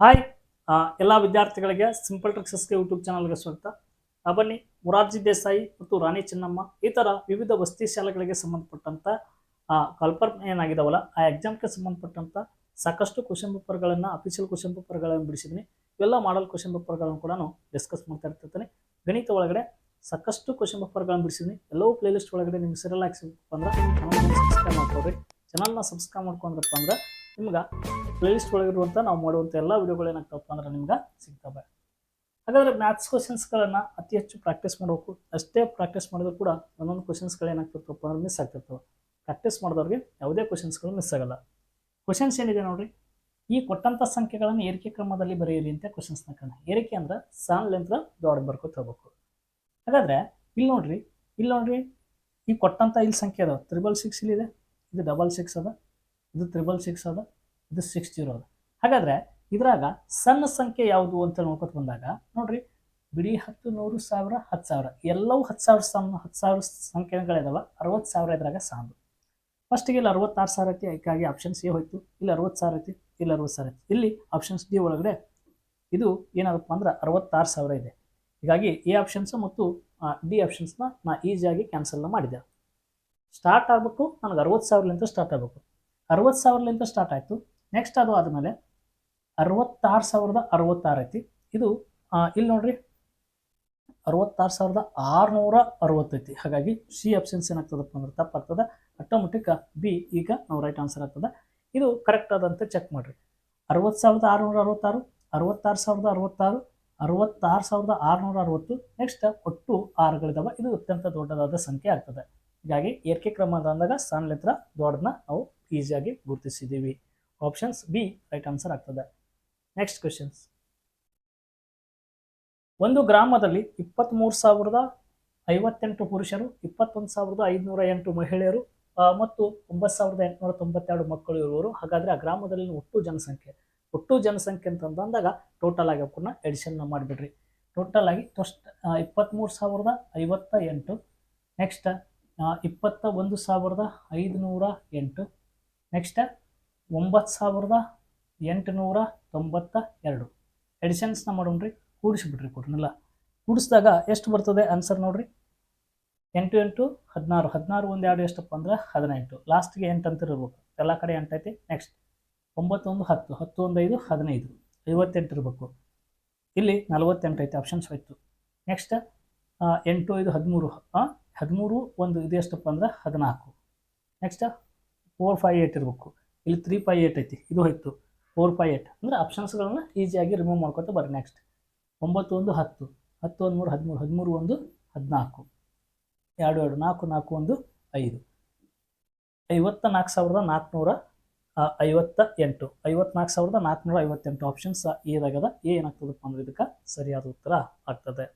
Hi. ಎಲ್ಲ ವಿದ್ಯಾರ್ಥಿಗಳಿಗೆ simple ಟ್ರಿಕ್ಸಸ್ಗೆ YouTube ಚಾನಲ್ಗೆ ಸ್ವಾಗತ. ಬನ್ನಿ ಮುರಾರ್ಜಿ ದೇಸಾಯಿ ಮತ್ತು ರಾಣಿ ಚೆನ್ನಮ್ಮ ಈ ಥರ ವಿವಿಧ ವಸ್ತಿ ಶಾಲೆಗಳಿಗೆ ಸಂಬಂಧಪಟ್ಟಂಥ ಕಲ್ಪರ್ ಏನಾಗಿದಾವಲ್ಲ, ಆ ಎಕ್ಸಾಮ್ಗೆ ಸಂಬಂಧಪಟ್ಟಂಥ ಸಾಕಷ್ಟು ಕ್ವಶನ್ ಪೇಪರ್ಗಳನ್ನು ಅಫಿಷಿಯಲ್ ಕ್ವಶನ್ ಪೇಪರ್ಗಳನ್ನು ಬಿಡಿಸಿದ್ದೀನಿ ಇವೆಲ್ಲ ಮಾಡಲ್ ಕ್ವಶನ್ ಪೇಪರ್ಗಳನ್ನು ಕೂಡ ನಾನು ಡಿಸ್ಕಸ್ ಮಾಡ್ತಾ ಇರ್ತಿರ್ತೀನಿ. ಗಣಿತ ಒಳಗಡೆ ಸಾಕಷ್ಟು ಕ್ವಶನ್ ಪೇಪರ್ಗಳನ್ನು ಬಿಡಿಸಿದ್ದೀನಿ ಎಲ್ಲವೂ ಪ್ಲೇಲಿಸ್ಟ್ ಒಳಗಡೆ ನಿಮ್ಗೆ ಸರಿಯಲ್ಲ ಹಾಕ್ಸಿಬೇಕಪ್ಪ ಅಂದ್ರೆ ಚಾನಲ್ನ ಸಬ್ಸ್ಕ್ರೈಬ್ ಮಾಡ್ಕೊಂಡ್ರಪ್ಪ ಅಂದ್ರೆ ನಿಮ್ಗೆ ಪ್ಲೇಲಿಸ್ಟ್ ಒಳಗಿರುವಂಥ ನಾವು ಮಾಡುವಂಥ ಎಲ್ಲ ವಿಡಿಯೋಗಳು ಏನಾಗ್ತಪ್ಪ ಅಂದ್ರೆ ನಿಮ್ಗೆ ಸಿಗ್ತವೆ. ಹಾಗಾದ್ರೆ ಮ್ಯಾಥ್ಸ್ ಕ್ವಶನ್ಸ್ಗಳನ್ನು ಅತಿ ಹೆಚ್ಚು ಪ್ರಾಕ್ಟೀಸ್ ಮಾಡಬೇಕು. ಅಷ್ಟೇ ಪ್ರಾಕ್ಟೀಸ್ ಮಾಡಿದ್ರು ಕೂಡ ಒಂದೊಂದು ಕ್ವಶನ್ಸ್ಗಳು ಏನಾಗ್ತಿರ್ತಪ್ಪ ಅಂದ್ರೆ ಮಿಸ್ ಆಗ್ತಿರ್ತವೆ. ಪ್ರಾಕ್ಟೀಸ್ ಮಾಡಿದವ್ರಿಗೆ ಯಾವುದೇ ಕ್ವಶನ್ಸ್ಗಳು ಮಿಸ್ ಆಗಲ್ಲ. ಕ್ವಶನ್ಸ್ ಏನಿದೆ ನೋಡ್ರಿ? ಈ ಕೊಟ್ಟಂಥ ಸಂಖ್ಯೆಗಳನ್ನು ಏರಿಕೆ ಕ್ರಮದಲ್ಲಿ ಬರೆಯಿರಿ ಅಂತ ಕ್ವಶನ್ಸ್ನ ಕಾರಣ ಏರಿಕೆ ಅಂದ್ರೆ ಸಣ್ಣಲಿಂತ್ರ ದೊಡ್ಡ ಬರ್ಕೋತ ಹೋಗ್ಬೇಕು. ಹಾಗಾದ್ರೆ ಇಲ್ಲಿ ನೋಡ್ರಿ ಇಲ್ಲಿ ನೋಡ್ರಿ ಈ ಕೊಟ್ಟಂಥ ಇಲ್ಲಿ ಸಂಖ್ಯೆ ಅದಾವ. ತ್ರಿಬಲ್ ಸಿಕ್ಸ್ ಇಲ್ಲಿದೆ ಇದು. ಡಬಲ್ ಸಿಕ್ಸ್ ಅದ. ಇದು ತ್ರಿಬಲ್ ಸಿಕ್ಸ್ ಅದ, ಇದು ಸಿಕ್ಸ್ ಜೀರೋ ಅದ. ಹಾಗಾದ್ರೆ ಇದ್ರಾಗ ಸಣ್ಣ ಸಂಖ್ಯೆ ಯಾವುದು ಅಂತ ನೋಡ್ಕೊತ ಬಂದಾಗ ನೋಡ್ರಿ, ಬಿಡಿ ಹತ್ತು ನೂರು ಸಾವಿರ, ಹತ್ತು ಸಾವಿರ. ಎಲ್ಲವೂ ಹತ್ತು ಸಾವಿರ ಸಣ್ಣ, ಹತ್ತು ಸಾವಿರ ಸಂಖ್ಯೆಗಳಿದಾವ. ಅರವತ್ತು ಸಾವಿರ ಇದ್ರಾಗ ಸಾಂದು. ಫಸ್ಟಿಗೆ ಇಲ್ಲಿ ಅರವತ್ತಾರು ಸಾವಿರ ಐತಿ, ಅದಕ್ಕಾಗಿ ಆಪ್ಷನ್ಸ್ ಎ ಹೋಯ್ತು. ಇಲ್ಲಿ ಅರವತ್ತು ಸಾವಿರ ಐತಿ, ಇಲ್ಲಿ ಅರವತ್ತು ಸಾವಿರ ಐತಿ. ಇಲ್ಲಿ ಆಪ್ಷನ್ಸ್ ಡಿ ಒಳಗಡೆ ಇದು ಏನಾಗಪ್ಪ ಅಂದ್ರೆ ಅರವತ್ತಾರು ಸಾವಿರ ಇದೆ. ಹೀಗಾಗಿ ಎ ಆಪ್ಷನ್ಸ್ ಮತ್ತು ಡಿ ಆಪ್ಷನ್ಸ್ನ ನಾ ಈಸಿಯಾಗಿ ಕ್ಯಾನ್ಸಲ್ನ ಮಾಡಿದೆ. ಸ್ಟಾರ್ಟ್ ಆಗಬೇಕು, ನನಗೆ ಅರವತ್ತು ಸಾವಿರಲಿಂದ ಸ್ಟಾರ್ಟ್ ಆಗಬೇಕು. ಅರವತ್ತು ಸಾವಿರಲಿಂದ ಸ್ಟಾರ್ಟ್ ಆಯಿತು. ನೆಕ್ಸ್ಟ್ ಅದು ಆದಮೇಲೆ ಅರವತ್ತಾರು ಸಾವಿರದ ಅರವತ್ತಾರು ಐತಿ. ಇದು ಇಲ್ಲಿ ನೋಡ್ರಿ. ಅರವತ್ತಾರು ಸಾವಿರದ ಆರುನೂರ ಅರವತ್ತೈತಿ ಹಾಗಾಗಿ ಸಿ ಆಪ್ಷನ್ಸ್ ಏನಾಗ್ತದಪ್ಪ ಅಂದ್ರೆ ತಪ್ಪಾಗ್ತದೆ ಆಟೋಮೆಟಿಕ್ ಬಿ ಈಗ ನಾವು ರೈಟ್ ಆನ್ಸರ್ ಆಗ್ತದೆ. ಇದು ಕರೆಕ್ಟ್ ಆದಂತೆ ಚೆಕ್ ಮಾಡಿರಿ. ಅರವತ್ತು ಸಾವಿರದ ಆರುನೂರ ಅರವತ್ತಾರು ಅರವತ್ತಾರು ಸಾವಿರದ ಅರವತ್ತಾರು ಅರವತ್ತಾರು ಸಾವಿರದ ಆರುನೂರ ಅರವತ್ತು. ನೆಕ್ಸ್ಟ್ ಒಟ್ಟು ಆರುಗಳಿದಾವೆ. ಇದು ಅತ್ಯಂತ ದೊಡ್ಡದಾದ ಸಂಖ್ಯೆ ಆಗ್ತದೆ. ಹೀಗಾಗಿ ಏರಿಕೆ ಕ್ರಮ ಅಂದಾಗ ಸಣ್ಣಲಿತ್ರ ದೊಡ್ಡದನ್ನ ನಾವು ಈಸಿಯಾಗಿ ಗುರುತಿಸಿದ್ದೀವಿ. ಆಪ್ಷನ್ಸ್ ಬಿ ರೈಟ್ ಆನ್ಸರ್ ಆಗ್ತದೆ. ನೆಕ್ಸ್ಟ್ ಕ್ವೆಶನ್ಸ್ ಒಂದು ಗ್ರಾಮದಲ್ಲಿ ಇಪ್ಪತ್ತ್ಮೂರು ಸಾವಿರದ ಐವತ್ತೆಂಟು ಪುರುಷರು, ಇಪ್ಪತ್ತೊಂದು ಸಾವಿರದ ಐದುನೂರ ಎಂಟು ಮಹಿಳೆಯರು ಮತ್ತು ಒಂಬತ್ತು ಸಾವಿರದ ಎಂಟುನೂರ ತೊಂಬತ್ತೆರಡು ಮಕ್ಕಳು ಇರುವವರು. ಹಾಗಾದರೆ ಆ ಗ್ರಾಮದಲ್ಲಿ ಒಟ್ಟು ಜನಸಂಖ್ಯೆ ಒಟ್ಟು ಜನಸಂಖ್ಯೆ ಅಂತ ಅಂದಾಗ ಟೋಟಲ್ ಆಗಿ ಅವನ್ನ ಎಡಿಷನ್ನ ಮಾಡಿಬಿಡ್ರಿ. ಟೋಟಲ್ ಆಗಿ ಟೋಸ್ಟ್ ಇಪ್ಪತ್ತ್ಮೂರು ಸಾವಿರದ ಐವತ್ತ ಎಂಟು. ನೆಕ್ಸ್ಟ್ ಇಪ್ಪತ್ತ ಒಂದು ಸಾವಿರದ ಐದುನೂರ ಎಂಟು. ನೆಕ್ಸ್ಟ್ ಒಂಬತ್ತು ಸಾವಿರದ ಎಂಟುನೂರ ತೊಂಬತ್ತ ಎರಡು. ಎಡಿಷನ್ಸ್ನ ಮಾಡೋಣ್ರಿ ಕೂಡಿಸಿಬಿಡ್ರಿ ಕೊಡ್ರಲ್ಲ. ಕೂಡಿಸಿದಾಗ ಎಷ್ಟು ಬರ್ತದೆ ಆನ್ಸರ್ ನೋಡಿರಿ. ಎಂಟು ಎಂಟು, ಹದಿನಾರು. ಹದಿನಾರು ಒಂದು ಎರಡು ಎಷ್ಟಪ್ಪ ಅಂದ್ರೆ ಹದಿನೆಂಟು. ಲಾಸ್ಟ್ಗೆ ಎಂಟು ಅಂತ ಇರ್ಬೇಕು. ಎಲ್ಲ ಕಡೆ ಎಂಟು ಐತಿ. ನೆಕ್ಸ್ಟ್ ಒಂಬತ್ತೊಂದು, ಹತ್ತು. ಹತ್ತು ಒಂದು ಐದು, ಹದಿನೈದು. ಐವತ್ತೆಂಟು ಇರಬೇಕು. ಇಲ್ಲಿ ನಲವತ್ತೆಂಟು ಐತಿ ಆಪ್ಷನ್ಸ್ ಹೋಯ್ತು. ನೆಕ್ಸ್ಟ್ ಎಂಟು ಐದು, ಹದಿಮೂರು. ಹದಿಮೂರು ಒಂದು ಇದು ಎಷ್ಟಪ್ಪ ಅಂದ್ರೆ ಹದಿನಾಲ್ಕು. ನೆಕ್ಸ್ಟ್ ಫೋರ್ ಫೈ ಏಯ್ಟ್ ಇರಬೇಕು. ಇಲ್ಲಿ ತ್ರೀ ಫೈ ಏಯ್ಟ್ ಐತಿ, ಇದು ಹೋಯ್ತು. ಫೋರ್ ಫೈ ಏಯ್ಟ್ ಅಂದರೆ ಆಪ್ಷನ್ಸ್ಗಳನ್ನ ಈಸಿಯಾಗಿ ರಿಮೂವ್ ಮಾಡ್ಕೊತ ಬರ್ರಿ ನೆಕ್ಸ್ಟ್ ಒಂಬತ್ತು ಒಂದು ಹತ್ತು ಹತ್ತು ಒಂದು ಮೂರು ಹದಿಮೂರು ಹದಿಮೂರು ಒಂದು ಹದಿನಾಲ್ಕು. ಎರಡು ಎರಡು, ನಾಲ್ಕು ನಾಲ್ಕು, ಒಂದು, ಐದು. ಐವತ್ತ ನಾಲ್ಕು ಸಾವಿರದ ನಾಲ್ಕುನೂರ ಐವತ್ತ ಎಂಟು. ಐವತ್ನಾಲ್ಕು ಸಾವಿರದ ನಾಲ್ಕುನೂರ ಐವತ್ತೆಂಟು ಆಪ್ಷನ್ಸ್ ಏದಾಗದ ಏನಾಗ್ತದಪ್ಪ ಅಂದ್ರೆ ಇದಕ್ಕೆ ಸರಿಯಾದ ಉತ್ತರ ಆಗ್ತದೆ?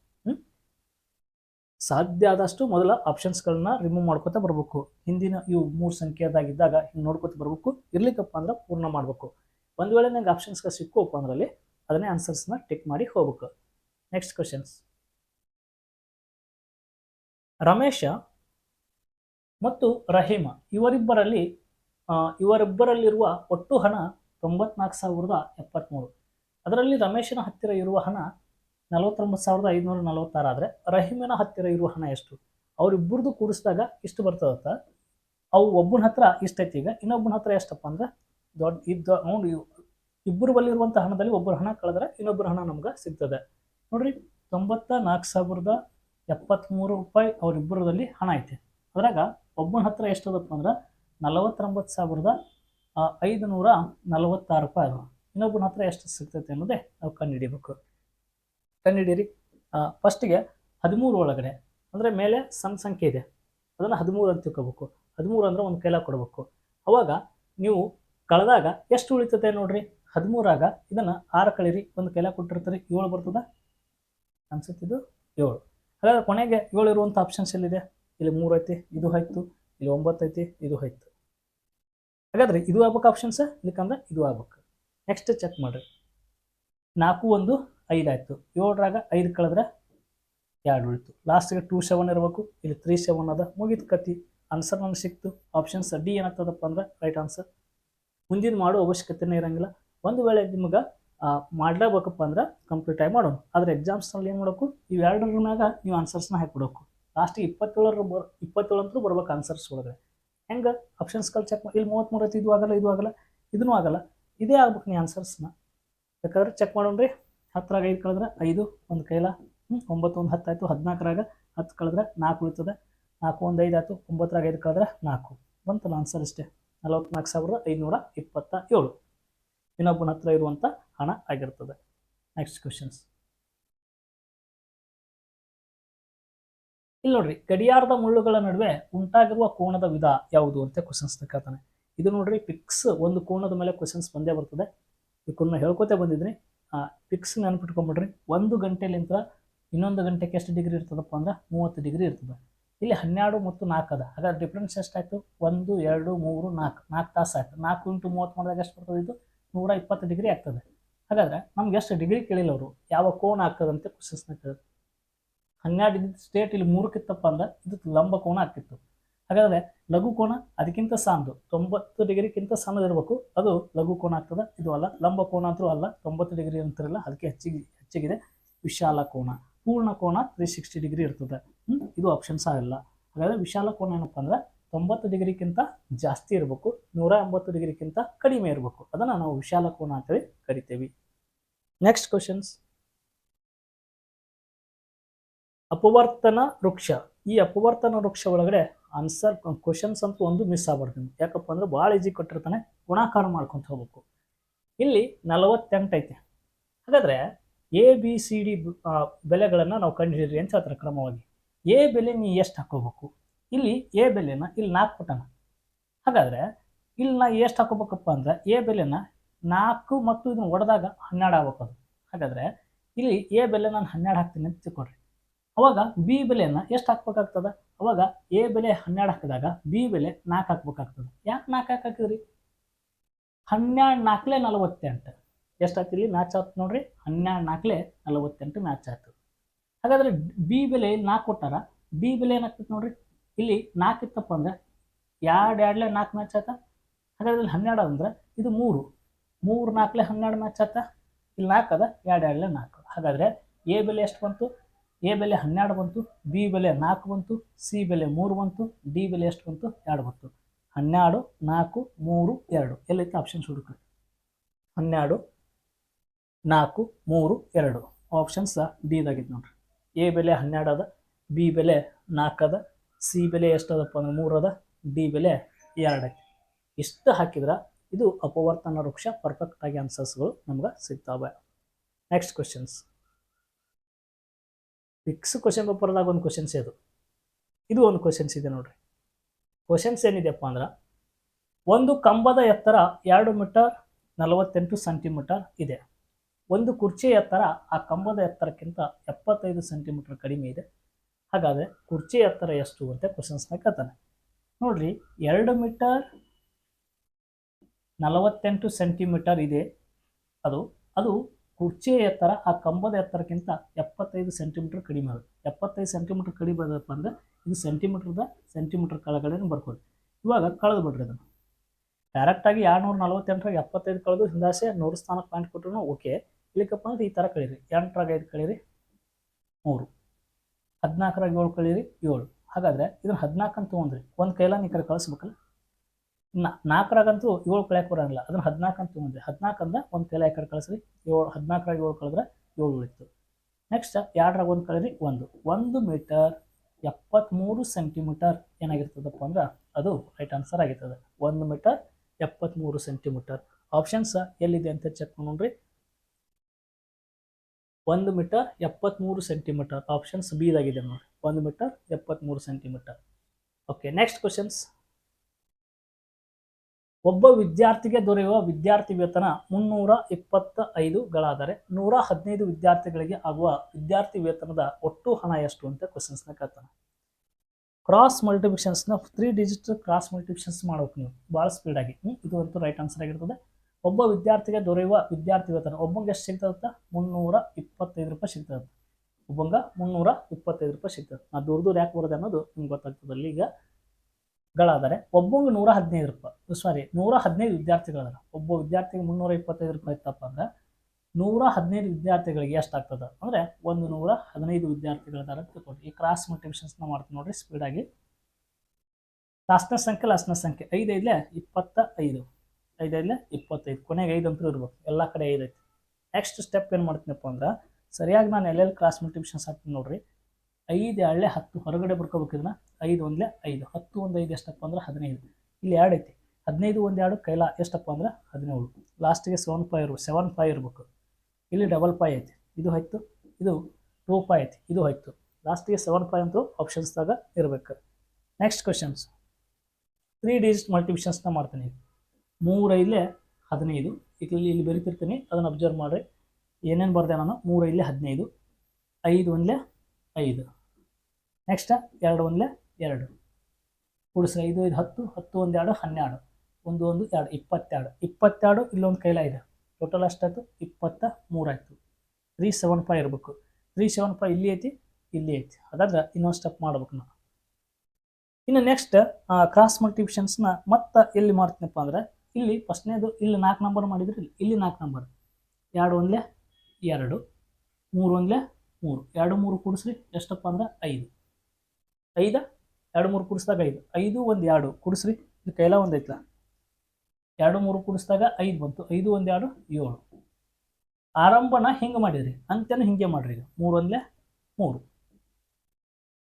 ಸಾಧ್ಯ ಆದಷ್ಟು ಮೊದಲ ಆಪ್ಷನ್ಸ್ಗಳನ್ನ ರಿಮೂವ್ ಮಾಡ್ಕೊತ ಬರಬೇಕು. ಹಿಂದಿನ ಇವು ಮೂರು ಸಂಖ್ಯೆದಾಗಿದ್ದಾಗ ಹಿಂಗೆ ನೋಡ್ಕೊತ ಬರಬೇಕು. ಇರ್ಲಿಕ್ಕಪ್ಪ ಅಂದ್ರೆ ಪೂರ್ಣ ಮಾಡಬೇಕು. ಒಂದು ವೇಳೆ ನಂಗೆ ಆಪ್ಷನ್ಸ್ಗೆ ಸಿಕ್ಕುವಪ್ಪ ಅಂದ್ರಲ್ಲಿ ಅದನ್ನೇ ಆನ್ಸರ್ಸ್ನ ಟಿಕ್ ಮಾಡಿ ಹೋಗ್ಬೇಕು. ನೆಕ್ಸ್ಟ್ ಕ್ವಶನ್ಸ್ ರಮೇಶ ಮತ್ತು ರಹೀಮ ಇವರಿಬ್ಬರಲ್ಲಿ ಇವರಿಬ್ಬರಲ್ಲಿರುವ ಒಟ್ಟು ಹಣ ತೊಂಬತ್ನಾಲ್ಕು ಸಾವಿರದ ಎಪ್ಪತ್ತ್ಮೂರು ಅದರಲ್ಲಿ ರಮೇಶನ ಹತ್ತಿರ ಇರುವ ಹಣ ನಲವತ್ತೊಂಬತ್ತು ಸಾವಿರದ ಐದುನೂರ ನಲವತ್ತಾರು ಆದರೆ ರಹೀಮನ ಹತ್ತಿರ ಇರುವ ಹಣ ಎಷ್ಟು? ಅವರಿಬ್ಬರದು ಕೂಡಿಸಿದಾಗ ಇಷ್ಟು ಬರ್ತದತ್ತ? ಅವು ಒಬ್ಬನ ಹತ್ರ ಇಷ್ಟೈತಿ ಈಗ ಇನ್ನೊಬ್ಬನ ಹತ್ರ ಎಷ್ಟಪ್ಪ ಅಂದ್ರೆ ದೊಡ್ಡ ಇದ್ದ ಅವ್ನು ಇಬ್ಬರು ಬಲ್ಲಿರುವಂಥ ಹಣದಲ್ಲಿ ಒಬ್ಬರು ಹಣ ಕಳೆದ್ರೆ ಇನ್ನೊಬ್ಬರ ಹಣ ನಮ್ಗೆ ಸಿಗ್ತದೆ. ನೋಡ್ರಿ ತೊಂಬತ್ತ ನಾಲ್ಕು ಸಾವಿರದ ಎಪ್ಪತ್ತ್ಮೂರು ರೂಪಾಯಿ ಅವರಿಬ್ಬರದಲ್ಲಿ ಹಣ ಐತೆ. ಅದ್ರಾಗ ಒಬ್ಬನ ಹತ್ರ ಎಷ್ಟದಪ್ಪ ಅಂದ್ರೆ ನಲವತ್ತೊಂಬತ್ತು ಸಾವಿರದ ಆ, ಐದುನೂರ ನಲವತ್ತಾರು ರೂಪಾಯಿ ಅದು. ಇನ್ನೊಬ್ಬನ ಹತ್ರ ಎಷ್ಟು ಸಿಗ್ತೈತೆ ಅನ್ನೋದೇ ನಾವು ಕಂಡುಹಿಡಿಬೇಕು ಕಂಡುಹಿಡೀರಿ ಫಸ್ಟಿಗೆ ಹದಿಮೂರು ಒಳಗಡೆ, ಅಂದರೆ ಮೇಲೆ ಸಣ್ಣ ಸಂಖ್ಯೆ ಇದೆ. ಅದನ್ನು ಹದಿಮೂರು ಅಂತ ತಿಳ್ಕೊಬೇಕು. ಹದಿಮೂರು ಅಂದರೆ ಒಂದು ಕೈಲ ಕೊಡಬೇಕು. ಅವಾಗ ನೀವು ಕಳೆದಾಗ ಎಷ್ಟು ಉಳಿತದೆ ನೋಡ್ರಿ? ಹದಿಮೂರಾಗ ಇದನ್ನು ಆರು ಕಳೀರಿ, ಒಂದು ಕೈಲ ಕೊಟ್ಟಿರ್ತಾರೆ, ಏಳು ಬರ್ತದ? ಇದು? ಏಳು. ಹಾಗಾದ್ರೆ ಕೊನೆಗೆ ಏಳು ಇರುವಂಥ ಆಪ್ಷನ್ಸ್ ಎಲ್ಲಿದೆ? ಇಲ್ಲಿ ಮೂರು ಐತಿ, ಇದು ಹೋಯ್ತು ಇಲ್ಲಿ ಒಂಬತ್ತು ಐತಿ, ಇದು ಹೋಯ್ತು ಹಾಗಾದ್ರೆ ಇದು ಆಗ್ಬೇಕು ಆಪ್ಷನ್ಸ್ ಇಲ್ಲಿಕಂದ್ರೆ ಇದು ಆಗ್ಬೇಕು. ನೆಕ್ಸ್ಟ್ ಚೆಕ್ ಮಾಡಿರಿ. ನಾಲ್ಕು ಒಂದು ಐದು ಆಯಿತು ಏಳರಾಗ ಐದು ಕಳೆದ್ರೆ ಎರಡು ಉಳಿತು. ಲಾಸ್ಟಿಗೆ ಟೂ ಸೆವೆನ್ ಇರಬೇಕು. ಇಲ್ಲಿ ತ್ರೀ ಸೆವೆನ್ ಅದ. ಮುಗಿದ ಕತಿ. ಆನ್ಸರ್ ನನಗೆ ಸಿಕ್ತು. ಆಪ್ಷನ್ಸ್ ಡಿ ಏನಾಗ್ತದಪ್ಪ ಅಂದ್ರೆ ರೈಟ್ ಆನ್ಸರ್ ಮುಂದಿನ ಮಾಡೋ ಅವಶ್ಯಕತೆನೇ ಇರಂಗಿಲ್ಲ. ಒಂದು ವೇಳೆ ನಿಮ್ಗೆ ಮಾಡಲೇಬೇಕಪ್ಪ ಅಂದ್ರೆ ಕಂಪ್ಲೀಟ್ ಆಗಿ ಮಾಡೋಣ. ಆದರೆ ಎಕ್ಸಾಮ್ಸ್ನಲ್ಲಿ ಏನು ಮಾಡಬೇಕು? ಇವೆರಡರ ಮ್ಯಾಗ ನೀವು ಆನ್ಸರ್ಸ್ನ ಹಾಕಿಬಿಡಬೇಕು. ಲಾಸ್ಟಿಗೆ ಇಪ್ಪತ್ತೇಳರ ಬರ್ ಇಪ್ಪತ್ತೇಳು ಬರ್ಬೇಕು ಆನ್ಸರ್ಸ್ ಒಳಗಡೆ. ಹೆಂಗೆ? ಆಪ್ಷನ್ಸ್ಗಳು ಚೆಕ್ ಮಾಡಿ ಇಲ್ಲಿ ಮೂವತ್ತ್ಮೂರು ಐತಿ ಇದು ಆಗಲ್ಲ ಇದು ಆಗಲ್ಲ ಇದೂ ಆಗಲ್ಲ. ಇದೇ ಆಗ್ಬೇಕು ನೀ ಆನ್ಸರ್ಸ್ನ ಬೇಕಾದ್ರೆ ಚೆಕ್ ಮಾಡೋಣ್ರಿ. ಹತ್ತರಾಗ ಐದು ಕಳೆದ್ರೆ ಐದು, ಒಂದು ಕೈಲ ಒಂಬತ್ತು, ಒಂದು ಹತ್ತು ಆಯಿತು ಹದಿನಾಲ್ಕರಾಗ ಹತ್ತು ಕಳೆದ್ರೆ ನಾಲ್ಕು ಉಳಿತದೆ. ನಾಲ್ಕು, ಒಂದು ಐದು ಆಯಿತು, ಒಂಬತ್ತರಾಗ ಐದು ಕಳೆದ್ರೆ ನಾಲ್ಕು. ಬಂತಲ್ಲ ಆನ್ಸರ್ ಇಷ್ಟೇ ನಲವತ್ನಾಲ್ಕು ಸಾವಿರದ ಐದುನೂರ ಇಪ್ಪತ್ತ ಏಳು ಇನ್ನೊಬ್ಬನ ಹತ್ರ ಇರುವಂಥ ಹಣ ಆಗಿರ್ತದೆ. ನೆಕ್ಸ್ಟ್ ಕ್ವಶನ್ಸ್ ಇಲ್ಲಿ ನೋಡ್ರಿ, ಗಡಿಯಾರದ ಮುಳ್ಳುಗಳ ನಡುವೆ ಉಂಟಾಗಿರುವ ಕೋಣದ ವಿಧ ಯಾವುದು ಅಂತ ಕ್ವಶನ್ಸ್ ಕೇಳ್ತಾನೆ. ಇದು ನೋಡ್ರಿ ಫಿಕ್ಸ್ ಒಂದು ಕೋಣದ ಮೇಲೆ ಕ್ವಶನ್ಸ್ ಬಂದೇ ಬರ್ತದೆ. ಇದನ್ನ ಹೇಳ್ಕೊತೇ ಬಂದಿದ್ರಿ ಪಿಕ್ಸ್ ನೆನ್ಪಿಟ್ಕೊಂಬಿಡ್ರಿ. ಒಂದು ಗಂಟೆಲಿಂತ ಇನ್ನೊಂದು ಗಂಟೆಗೆ ಎಷ್ಟು ಡಿಗ್ರಿ ಇರ್ತದಪ್ಪ ಅಂದ್ರೆ ಮೂವತ್ತು ಡಿಗ್ರಿ ಇರ್ತದೆ. ಇಲ್ಲಿ ಹನ್ನೆರಡು ಮತ್ತು ನಾಲ್ಕು ಅದ. ಹಾಗಾದ್ರೆ ಡಿಫ್ರೆನ್ಸ್ ಎಷ್ಟಾಯಿತು? ಒಂದು, ಎರಡು, ಮೂರು, ನಾಲ್ಕು. ನಾಲ್ಕು ತಾಸು ಆಯ್ತು. ನಾಲ್ಕು ಇಂಟು ಮೂವತ್ತು ಮಾಡಿದಾಗ ಎಷ್ಟು ಬರ್ತದೆ ಇದು? ನೂರ ಇಪ್ಪತ್ತು ಡಿಗ್ರಿ ಆಗ್ತದೆ. ಹಾಗಾದ್ರೆ ನಮ್ಗೆ ಎಷ್ಟು ಡಿಗ್ರಿ ಕೇಳಿಲ್ಲ ಅವರು? ಯಾವ ಕೋಣ ಆಗ್ತದಂತೆ ಕ್ವಶನ್ಸ್ನ ಕೇಳಿದ್ರು. ಹನ್ನೆರಡು ಡಿಗ್ರಿ ಸ್ಟೇಟ್ ಇಲ್ಲಿ ಮೂರಕ್ಕಿತ್ತಪ್ಪ ಅಂದ್ರೆ ಇದು ಲಂಬ ಕೋಣ ಆಗ್ತಿತ್ತು. ಹಾಗಾದ್ರೆ ಲಘು ಕೋನ ಅದಕ್ಕಿಂತ ಸಾಂದು, ತೊಂಬತ್ತು ಡಿಗ್ರಿಗಿಂತ ಸಣ್ಣದಿರಬೇಕು ಅದು ಲಘು ಕೋನ ಆಗ್ತದೆ, ಇದು ಅಲ್ಲ. ಲಂಬ ಕೋನ ಅಂತೂ ಅಲ್ಲ, ತೊಂಬತ್ತು ಡಿಗ್ರಿ ಅಂತಿರಲ್ಲ, ಅದಕ್ಕೆ ಹೆಚ್ಚಿಗೆ, ಹೆಚ್ಚಿಗಿದೆ. ವಿಶಾಲ ಕೋನ, ಪೂರ್ಣ ಕೋನ ತ್ರೀ ಸಿಕ್ಸ್ಟಿ ಡಿಗ್ರಿ ಇರ್ತದೆ. ಇದು ಆಪ್ಷನ್ ಸಹ ಇಲ್ಲ ಹಾಗಾದ್ರೆ ವಿಶಾಲ ಕೋನ ಏನಪ್ಪ ಅಂದರೆ ತೊಂಬತ್ತು ಡಿಗ್ರಿಗಿಂತ ಜಾಸ್ತಿ ಇರಬೇಕು, ನೂರ ಎಂಬತ್ತು ಡಿಗ್ರಿಗಿಂತ ಕಡಿಮೆ ಇರಬೇಕು. ಅದನ್ನು ನಾವು ವಿಶಾಲ ಕೋನ ಅಂತೇಳಿ ಕರಿತೇವೆ. ನೆಕ್ಸ್ಟ್ ಕ್ವಶನ್ಸ್ ಅಪವರ್ತನ ವೃಕ್ಷ. ಈ ಅಪವರ್ತನ ವೃಕ್ಷ ಒಳಗಡೆ ಆನ್ಸರ್ ಕ್ವಶನ್ಸ್ ಅಂತೂ ಒಂದು ಮಿಸ್ ಆಗ್ಬಾರ್ದು ಯಾಕಪ್ಪ ಅಂದ್ರೆ ಭಾಳ ಈಜಿ ಕೊಟ್ಟಿರ್ತಾನೆ, ಗುಣಾಕಾರ ಮಾಡ್ಕೊಂತ ಹೋಗ್ಬೇಕು. ಇಲ್ಲಿ ನಲವತ್ತೆಂಟು ಐತೆ. ಹಾಗಾದ್ರೆ ಎ ಬಿ ಸಿ ಡಿ ಬೆಲೆಗಳನ್ನು ನಾವು ಕಂಡುಹಿಡಿದ್ರಿ ಅಂತ ಹೇಳ್ತಾರೆ ಕ್ರಮವಾಗಿ. ಎ ಬೆಲೆ ನೀ ಎಷ್ಟು ಹಾಕೋಬೇಕು? ಇಲ್ಲಿ ಎ ಬೆಲೆನ ಇಲ್ಲಿ ನಾಲ್ಕು ಕೊಟ್ಟಣ ಹಾಗಾದ್ರೆ ಇಲ್ಲಿ ನಾ ಎಷ್ಟು ಹಾಕೋಬೇಕಪ್ಪ ಅಂದ್ರೆ ಎ ಬೆಲೆನ ನಾಲ್ಕು ಮತ್ತು ಇದನ್ನ ಒಡೆದಾಗ ಹನ್ನೆರಡು ಆಗ್ಬೇಕು ಅದು. ಹಾಗಾದ್ರೆ ಇಲ್ಲಿ ಎ ಬೆಲೆ ನಾನು ಹನ್ನೆರಡು ಹಾಕ್ತೀನಿ ಅಂತ ತಿಳ್ಕೊಡ್ರಿ ಅವಾಗ ಬಿ ಬೆಲೆಯನ್ನು ಎಷ್ಟು ಹಾಕ್ಬೇಕಾಗ್ತದ? ಅವಾಗ ಎ ಬೆಲೆ ಹನ್ನೆರಡು ಹಾಕಿದಾಗ ಬಿ ಬೆಲೆ ನಾಲ್ಕು ಹಾಕ್ಬೇಕಾಗ್ತದೆ. ಯಾಕೆ ನಾಲ್ಕು ಯಾಕೆ ಹಾಕಿದ್ರಿ? ಹನ್ನೆರಡು ನಾಲ್ಕಲೆ ನಲವತ್ತೆಂಟು ಎಷ್ಟು ಇಲ್ಲಿ ಮ್ಯಾಚ್ ಆಯ್ತು ನೋಡ್ರಿ. ಹನ್ನೆರಡು ನಾಲ್ಕಲೆ ನಲವತ್ತೆಂಟು ಮ್ಯಾಚ್ ಆಯ್ತು ಹಾಗಾದ್ರೆ ಬಿ ಬೆಲೆ ನಾಲ್ಕು ಕೊಟ್ಟಾರ? ಬಿ ಬೆಲೆ ಏನಾಗ್ತೈತೆ ನೋಡ್ರಿ? ಇಲ್ಲಿ ನಾಲ್ಕು ಇತ್ತಪ್ಪ ಅಂದ್ರೆ ಎರಡು ಎರಡ್ಲೆ ನಾಲ್ಕು ಮ್ಯಾಚ್ ಆತ. ಹಾಗಾದ್ರೆ ಇಲ್ಲಿ ಹನ್ನೆರಡು ಅಂದ್ರೆ ಇದು ಮೂರು. ಮೂರು ನಾಲ್ಕಲೆ ಹನ್ನೆರಡು ಮ್ಯಾಚ್ ಆಯ್ತಾ ಇಲ್ಲಿ ನಾಲ್ಕು ಅದ ಎರಡು ಎರಡ್ಲೆ ನಾಲ್ಕು. ಹಾಗಾದ್ರೆ ಎ ಬೆಲೆ ಎಷ್ಟು ಬಂತು? ಎ ಬೆಲೆ ಹನ್ನೆರಡು ಬಂತು, ಬಿ ಬೆಲೆ ನಾಲ್ಕು ಬಂತು, ಸಿ ಬೆಲೆ ಮೂರು ಬಂತು, ಡಿ ಬೆಲೆ ಎಷ್ಟು ಬಂತು? ಎರಡು ಬಂತು. ಹನ್ನೆರಡು, ನಾಲ್ಕು, ಮೂರು, ಎರಡು. ಎಲ್ಲೈತೆ ಆಪ್ಷನ್ಸ್ ಹುಡುಕ್ರಿ. ಹನ್ನೆರಡು, ನಾಲ್ಕು, ಮೂರು, ಎರಡು. ಆಪ್ಷನ್ಸ್ ಡಿದಾಗಿತ್ತು ನೋಡ್ರಿ. ಎ ಬೆಲೆ ಹನ್ನೆರಡು ಅದ, ಬಿ ಬೆಲೆ ನಾಲ್ಕು ಅದ, ಸಿ ಬೆಲೆ ಎಷ್ಟು ಅದಪ್ಪ ಅಂದ್ರೆ ಮೂರು ಅದ, ಡಿ ಬೆಲೆ ಎರಡು ಐತಿ. ಇಷ್ಟು ಹಾಕಿದ್ರೆ ಇದು ಅಪವರ್ತನ ವೃಕ್ಷ ಪರ್ಫೆಕ್ಟ್ ಆಗಿ ಆನ್ಸರ್ಸ್ಗಳು ನಮ್ಗೆ ಸಿಗ್ತಾವೆ. ನೆಕ್ಸ್ಟ್ ಕ್ವಶನ್ಸ್ ಫಿಕ್ಸ್ ಕ್ವಶನ್ ಪೇಪರ್ದಾಗ ಒಂದು ಕ್ವಶನ್ಸ್ ಇದು ಇದು ಒಂದು ಕ್ವಶನ್ಸ್ ಇದೆ ನೋಡ್ರಿ. ಕ್ವಶನ್ಸ್ ಏನಿದೆಯಪ್ಪ ಅಂದ್ರೆ, ಒಂದು ಕಂಬದ ಎತ್ತರ ಎರಡು ಮೀಟರ್ ನಲವತ್ತೆಂಟು ಸೆಂಟಿಮೀಟರ್ ಇದೆ. ಒಂದು ಕುರ್ಚಿಯ ಎತ್ತರ ಆ ಕಂಬದ ಎತ್ತರಕ್ಕಿಂತ ಎಪ್ಪತ್ತೈದು ಸೆಂಟಿಮೀಟರ್ ಕಡಿಮೆ ಇದೆ. ಹಾಗಾದರೆ ಕುರ್ಚಿ ಎತ್ತರ ಎಷ್ಟು ಅಂತ ಕ್ವಶನ್ಸ್ನ ಕೇಳ್ತಾನೆ. ನೋಡ್ರಿ, ಎರಡು ಮೀಟರ್ ನಲವತ್ತೆಂಟು ಸೆಂಟಿಮೀಟರ್ ಇದೆ. ಅದು ಅದು ಕುರ್ಚಿಯ ಎತ್ತರ, ಆ ಕಂಬದ ಎತ್ತರಕ್ಕಿಂತ ಎಪ್ಪತ್ತೈದು ಸೆಂಟಿಮೀಟರ್ ಕಡಿಮೆ ಅದು ಎಪ್ಪತ್ತೈದು ಸೆಂಟಿಮೀಟರ್ ಕಡಿಮೆ ಅದಪ್ಪ ಅಂದ್ರೆ ಇದು ಸೆಂಟಿಮೀಟ್ರದ ಸೆಂಟಿಮೀಟರ್ ಕೆಳಗಡೆ ಬರ್ಕೊಳ್ಳಿ. ಇವಾಗ ಕಳೆದು ಬಿಡ್ರಿ ಅದನ್ನು ಡೈರೆಕ್ಟಾಗಿ ಎರಡುನೂರ ನಲವತ್ತೆಂಟರಾಗ ಎಪ್ಪತ್ತೈದು ಕಳೆದು ಹಿಂದಾಸೆ ನೂರು ಸ್ಥಾನಕ್ಕೆ ಪಾಯಿಂಟ್ ಕೊಟ್ಟರು ಓಕೆ ಇಲ್ಲಿಕಪ್ಪ ಅಂದ್ರೆ ಈ ಥರ ಕಳೀರಿ. ಎಂಟರಾಗ ಐದು ಕಳೀರಿ, ಮೂರು. ಹದಿನಾಲ್ಕರಾಗ ಏಳು ಕಳೀರಿ, ಏಳು. ಹಾಗಾದರೆ ಇದನ್ನು ಹದಿನಾಲ್ಕು ಅಂತ ತೊಗೊಂಡ್ರಿ. ಒಂದು ಕೈಲ ನೀವು ಕಳಿಸ್ಬೇಕಲ್ಲ. ನಾ, ನಾಲ್ಕರಾಗಂತೂ ಏಳು ಕಳ್ಯಾಕೆ ಬರೋಂಗಿಲ್ಲ ಅದನ್ನು ಹದಿನಾಲ್ಕು ಅಂತ ತೊಗೊಂಡ್ರಿ ಹದಿನಾಲ್ಕು ಅಂದ್ರೆ ಒಂದು ತಲೆ ಆ ಕಡೆ ಕಳಿಸ್ರಿ ಏಳು, ಹದಿನಾಲ್ಕರಾಗ ಏಳು ಕಳೆದ್ರೆ ಏಳು ಉಳಿತು. ನೆಕ್ಸ್ಟ್ ಎರಡರಾಗ ಒಂದು ಕಳೆದ್ರಿ ಒಂದು. ಒಂದು ಮೀಟರ್ ಎಪ್ಪತ್ತ್ಮೂರು ಸೆಂಟಿಮೀಟರ್ ಏನಾಗಿರ್ತದಪ್ಪ ಅಂದ್ರೆ ಅದು ರೈಟ್ ಆನ್ಸರ್ ಆಗಿರ್ತದೆ. ಒಂದು ಮೀಟರ್ ಎಪ್ಪತ್ತ್ಮೂರು ಸೆಂಟಿಮೀಟರ್ ಆಪ್ಷನ್ಸ್ ಎಲ್ಲಿದೆ ಅಂತ ಚೆಕ್ ನೋಡ್ರಿ. ಒಂದು ಮೀಟರ್ ಎಪ್ಪತ್ತ್ಮೂರು ಸೆಂಟಿಮೀಟರ್ ಆಪ್ಷನ್ಸ್ ಬಿದಾಗಿದೆ ನೋಡಿ ಒಂದು ಮೀಟರ್ ಎಪ್ಪತ್ತ್ಮೂರು ಸೆಂಟಿಮೀಟರ್ ಓಕೆ ನೆಕ್ಸ್ಟ್ ಕ್ವಶನ್ಸ್ ಒಬ್ಬ ವಿದ್ಯಾರ್ಥಿಗೆ ದೊರೆಯುವ ವಿದ್ಯಾರ್ಥಿ ವೇತನ ಮುನ್ನೂರ ಇಪ್ಪತ್ತ ಐದುಗಳಾದರೆ ನೂರ ಹದಿನೈದು ವಿದ್ಯಾರ್ಥಿಗಳಿಗೆ ಆಗುವ ವಿದ್ಯಾರ್ಥಿ ವೇತನದ ಒಟ್ಟು ಹಣ ಎಷ್ಟು ಅಂತ ಕ್ವಶನ್ಸ್ನ ಕೇಳ್ತಾನೆ. ಕ್ರಾಸ್ ಮಲ್ಟಿಪ್ಲಿಕೇಶನ್ಸ್ನ ತ್ರೀ ಡಿಜಿಟ್ ಕ್ರಾಸ್ ಮಲ್ಟಿಪ್ಲಿಕೇಶನ್ಸ್ ಮಾಡಬೇಕು ನೀವು. ಭಾಳ ಸ್ಪೀಡಾಗಿ? ಇದು ಅಂತೂ ರೈಟ್ ಆನ್ಸರ್ ಆಗಿರ್ತದೆ. ಒಬ್ಬ ವಿದ್ಯಾರ್ಥಿಗೆ ದೊರೆಯುವ ವಿದ್ಯಾರ್ಥಿ ವೇತನ ಒಬ್ಬಂಗೆ ಎಷ್ಟು ಸಿಗ್ತದಂತ ಮುನ್ನೂರ ಇಪ್ಪತ್ತೈದು ರೂಪಾಯಿ ಸಿಗ್ತದೆ ಒಬ್ಬಂಗ ಮುನ್ನೂರ ಇಪ್ಪತ್ತೈದು ರೂಪಾಯಿ ಸಿಗ್ತದೆ ನಾ ದೂರ ದೂರ ಯಾಕೆ ಬರೋದು ಅನ್ನೋದು ನಿಮ್ಗೆ ಗೊತ್ತಾಗ್ತದೆ. ಈಗ ಗಳಾದರೆ ಒಬ್ಬಂಗೆ ನೂರ ಹದಿನೈದು ರೂಪಾಯಿ. ಸಾರಿ ನೂರ ಹದಿನೈದು ವಿದ್ಯಾರ್ಥಿಗಳಾದ್ರೆ ಒಬ್ಬ ವಿದ್ಯಾರ್ಥಿಗೆ ಮುನ್ನೂರ ಇಪ್ಪತ್ತೈದು ರೂಪಾಯಿ ಇತ್ತಪ್ಪ ಅಂದ್ರೆ ನೂರ ಹದಿನೈದು ವಿದ್ಯಾರ್ಥಿಗಳಿಗೆ ಎಷ್ಟಾಗ್ತದೆ ಅಂದರೆ ಒಂದು ನೂರ ಹದಿನೈದು ವಿದ್ಯಾರ್ಥಿಗಳಿದ್ದಾರೆ ತಿಳ್ಕೊಳ್ರಿ ಈ ಕ್ರಾಸ್ ಮಲ್ಟಿಪ್ಲಿಕೇಶನ್ಸ್ನ ಮಾಡ್ತೀನಿ ನೋಡ್ರಿ ಸ್ಪೀಡಾಗಿ ಲಾಸ್ಟ್ನ ಸಂಖ್ಯೆ ಲಾಸ್ಟ್ನ ಸಂಖ್ಯೆ. ಐದು ಐದಲೆ ಇಪ್ಪತ್ತ ಐದು ಐದು ಐದಲೆ ಇಪ್ಪತ್ತೈದು. ಕೊನೆಗೆ ಐದು ಅಂತೂ ಇರ್ಬೇಕು. ಎಲ್ಲ ಕಡೆ ಐದೈತಿ ನೆಕ್ಸ್ಟ್ ಸ್ಟೆಪ್ ಏನು ಮಾಡ್ತೀನಪ್ಪ ಅಂದ್ರೆ ಸರಿಯಾಗಿ ನಾನು ಎಲ್ಲೆಲ್ಲಿ ಕ್ರಾಸ್ ಮಲ್ಟಿಪ್ಲಿಕೇಶನ್ಸ್ ಹಾಕ್ತೀನಿ ನೋಡ್ರಿ. ಐದು ಎಳ್ಳೆ ಹತ್ತು. ಹೊರಗಡೆ ಬರ್ಕೋಬೇಕು ಇದನ್ನ. ಐದು ಒಂದ್ಲೆ ಐದು. ಹತ್ತು ಒಂದು ಐದು ಎಷ್ಟಪ್ಪ ಅಂದ್ರೆ ಹದಿನೈದು. ಇಲ್ಲಿ ಎರಡು ಐತಿ. ಹದಿನೈದು ಒಂದು ಎರಡು ಕೈಲ ಎಷ್ಟಪ್ಪ ಅಂದ್ರೆ ಹದಿನೇಳು. ಲಾಸ್ಟಿಗೆ ಸೆವೆನ್ ಫೈ ಇರ್ಬೇಕು. ಸೆವೆನ್ ಫೈ ಇರಬೇಕು. ಇಲ್ಲಿ ಡಬಲ್ ಫೈ ಐತಿ. ಇದು ಹೋಯ್ತು ಇದು ಟೂ ಫೈ ಐತಿ. ಇದು ಹೋಯ್ತು ಲಾಸ್ಟಿಗೆ ಸೆವೆನ್ ಫೈ ಅಂತೂ ಆಪ್ಷನ್ಸ್ದಾಗ ಇರಬೇಕು. ನೆಕ್ಸ್ಟ್ ಕ್ವಶನ್ಸ್ ತ್ರೀ ಡಿಜಿಟ್ ಮಲ್ಟಿಪ್ಲಿಕೇಶನ್ಸ್ನ ಮಾಡ್ತೀನಿ. ಮೂರು ಐದಲೆ ಹದಿನೈದು. ಇಲ್ಲಿ ಇಲ್ಲಿ ಬರಿತಿರ್ತೀನಿ. ಅದನ್ನು ಅಬ್ಸರ್ವ್ ಮಾಡಿರಿ. ಏನೇನು ಬರ್ದೆ ನಾನು? ಐದಲೆ ಹದಿನೈದು. ಐದು ಒಂದಲೆ ಐದು. ನೆಕ್ಸ್ಟ್ ಎರಡು ಒಂದ್ಲೆ ಎರಡು. ಕೂಡಿಸ್ರೆ ಐದು ಐದು, ಹತ್ತು ಹತ್ತು ಒಂದು ಎರಡು, ಹನ್ನೆರಡು. ಒಂದು ಒಂದು, ಎರಡು, ಇಪ್ಪತ್ತೆರಡು. ಇಪ್ಪತ್ತೆರಡು ಇಲ್ಲೊಂದು ಕೈಲ ಇದೆ. ಟೋಟಲ್ ಅಷ್ಟಾಯ್ತು? ಇಪ್ಪತ್ತ ಮೂರಾಯ್ತು ತ್ರೀ ಸೆವೆನ್ ಫೈವ್ ಇರಬೇಕು. ತ್ರೀ ಸೆವೆನ್ ಫೈ ಇಲ್ಲಿ ಐತಿ ಇಲ್ಲಿ ಐತಿ. ಅದಾಗ ಇನ್ನೊಂದು ಸ್ಟೆಪ್ ಮಾಡ್ಬೇಕು ನಾವು. ಇನ್ನು ನೆಕ್ಸ್ಟ್ ಕ್ರಾಸ್ ಮಲ್ಟಿಪ್ಷನ್ಸ್ನ ಮತ್ತೆ ಎಲ್ಲಿ ಮಾಡ್ತೀನಪ್ಪ ಅಂದ್ರೆ, ಇಲ್ಲಿ ಫಸ್ಟ್ನೇದು ಇಲ್ಲಿ ನಾಲ್ಕು ನಂಬರ್ ಮಾಡಿದ್ರೆ ಇಲ್ಲಿ ಇಲ್ಲಿ ನಾಲ್ಕು ನಂಬರ್ ಎರಡು ಒಂದಲೇ ಎರಡು, ಮೂರು ಒಂದಲೇ ಮೂರು. ಎರಡು, ಮೂರು ಕೂಡಿಸ್ರಿ ಎಷ್ಟಪ್ಪ ಅಂದ್ರೆ ಐದು. ಐದ? ಎರಡು ಮೂರು ಕುಡಿಸ್ದಾಗ ಐದು. ಐದು ಒಂದು ಎರಡು. ಕುಡಿಸ್ರಿ. ಇದು ಕೈಲ ಒಂದು ಐತ್ಲ. ಎರಡು ಮೂರು ಕುಡಿಸ್ದಾಗ ಐದು ಬಂತು. ಐದು ಒಂದು ಎರಡು ಏಳು. ಆರಂಭನ ಹಿಂಗೆ ಮಾಡಿದ್ರಿ ಅಂತ್ಯನೂ ಹಿಂಗೆ ಮಾಡ್ರಿ ಈಗ ಮೂರು ಒಂದಲೇ ಮೂರು.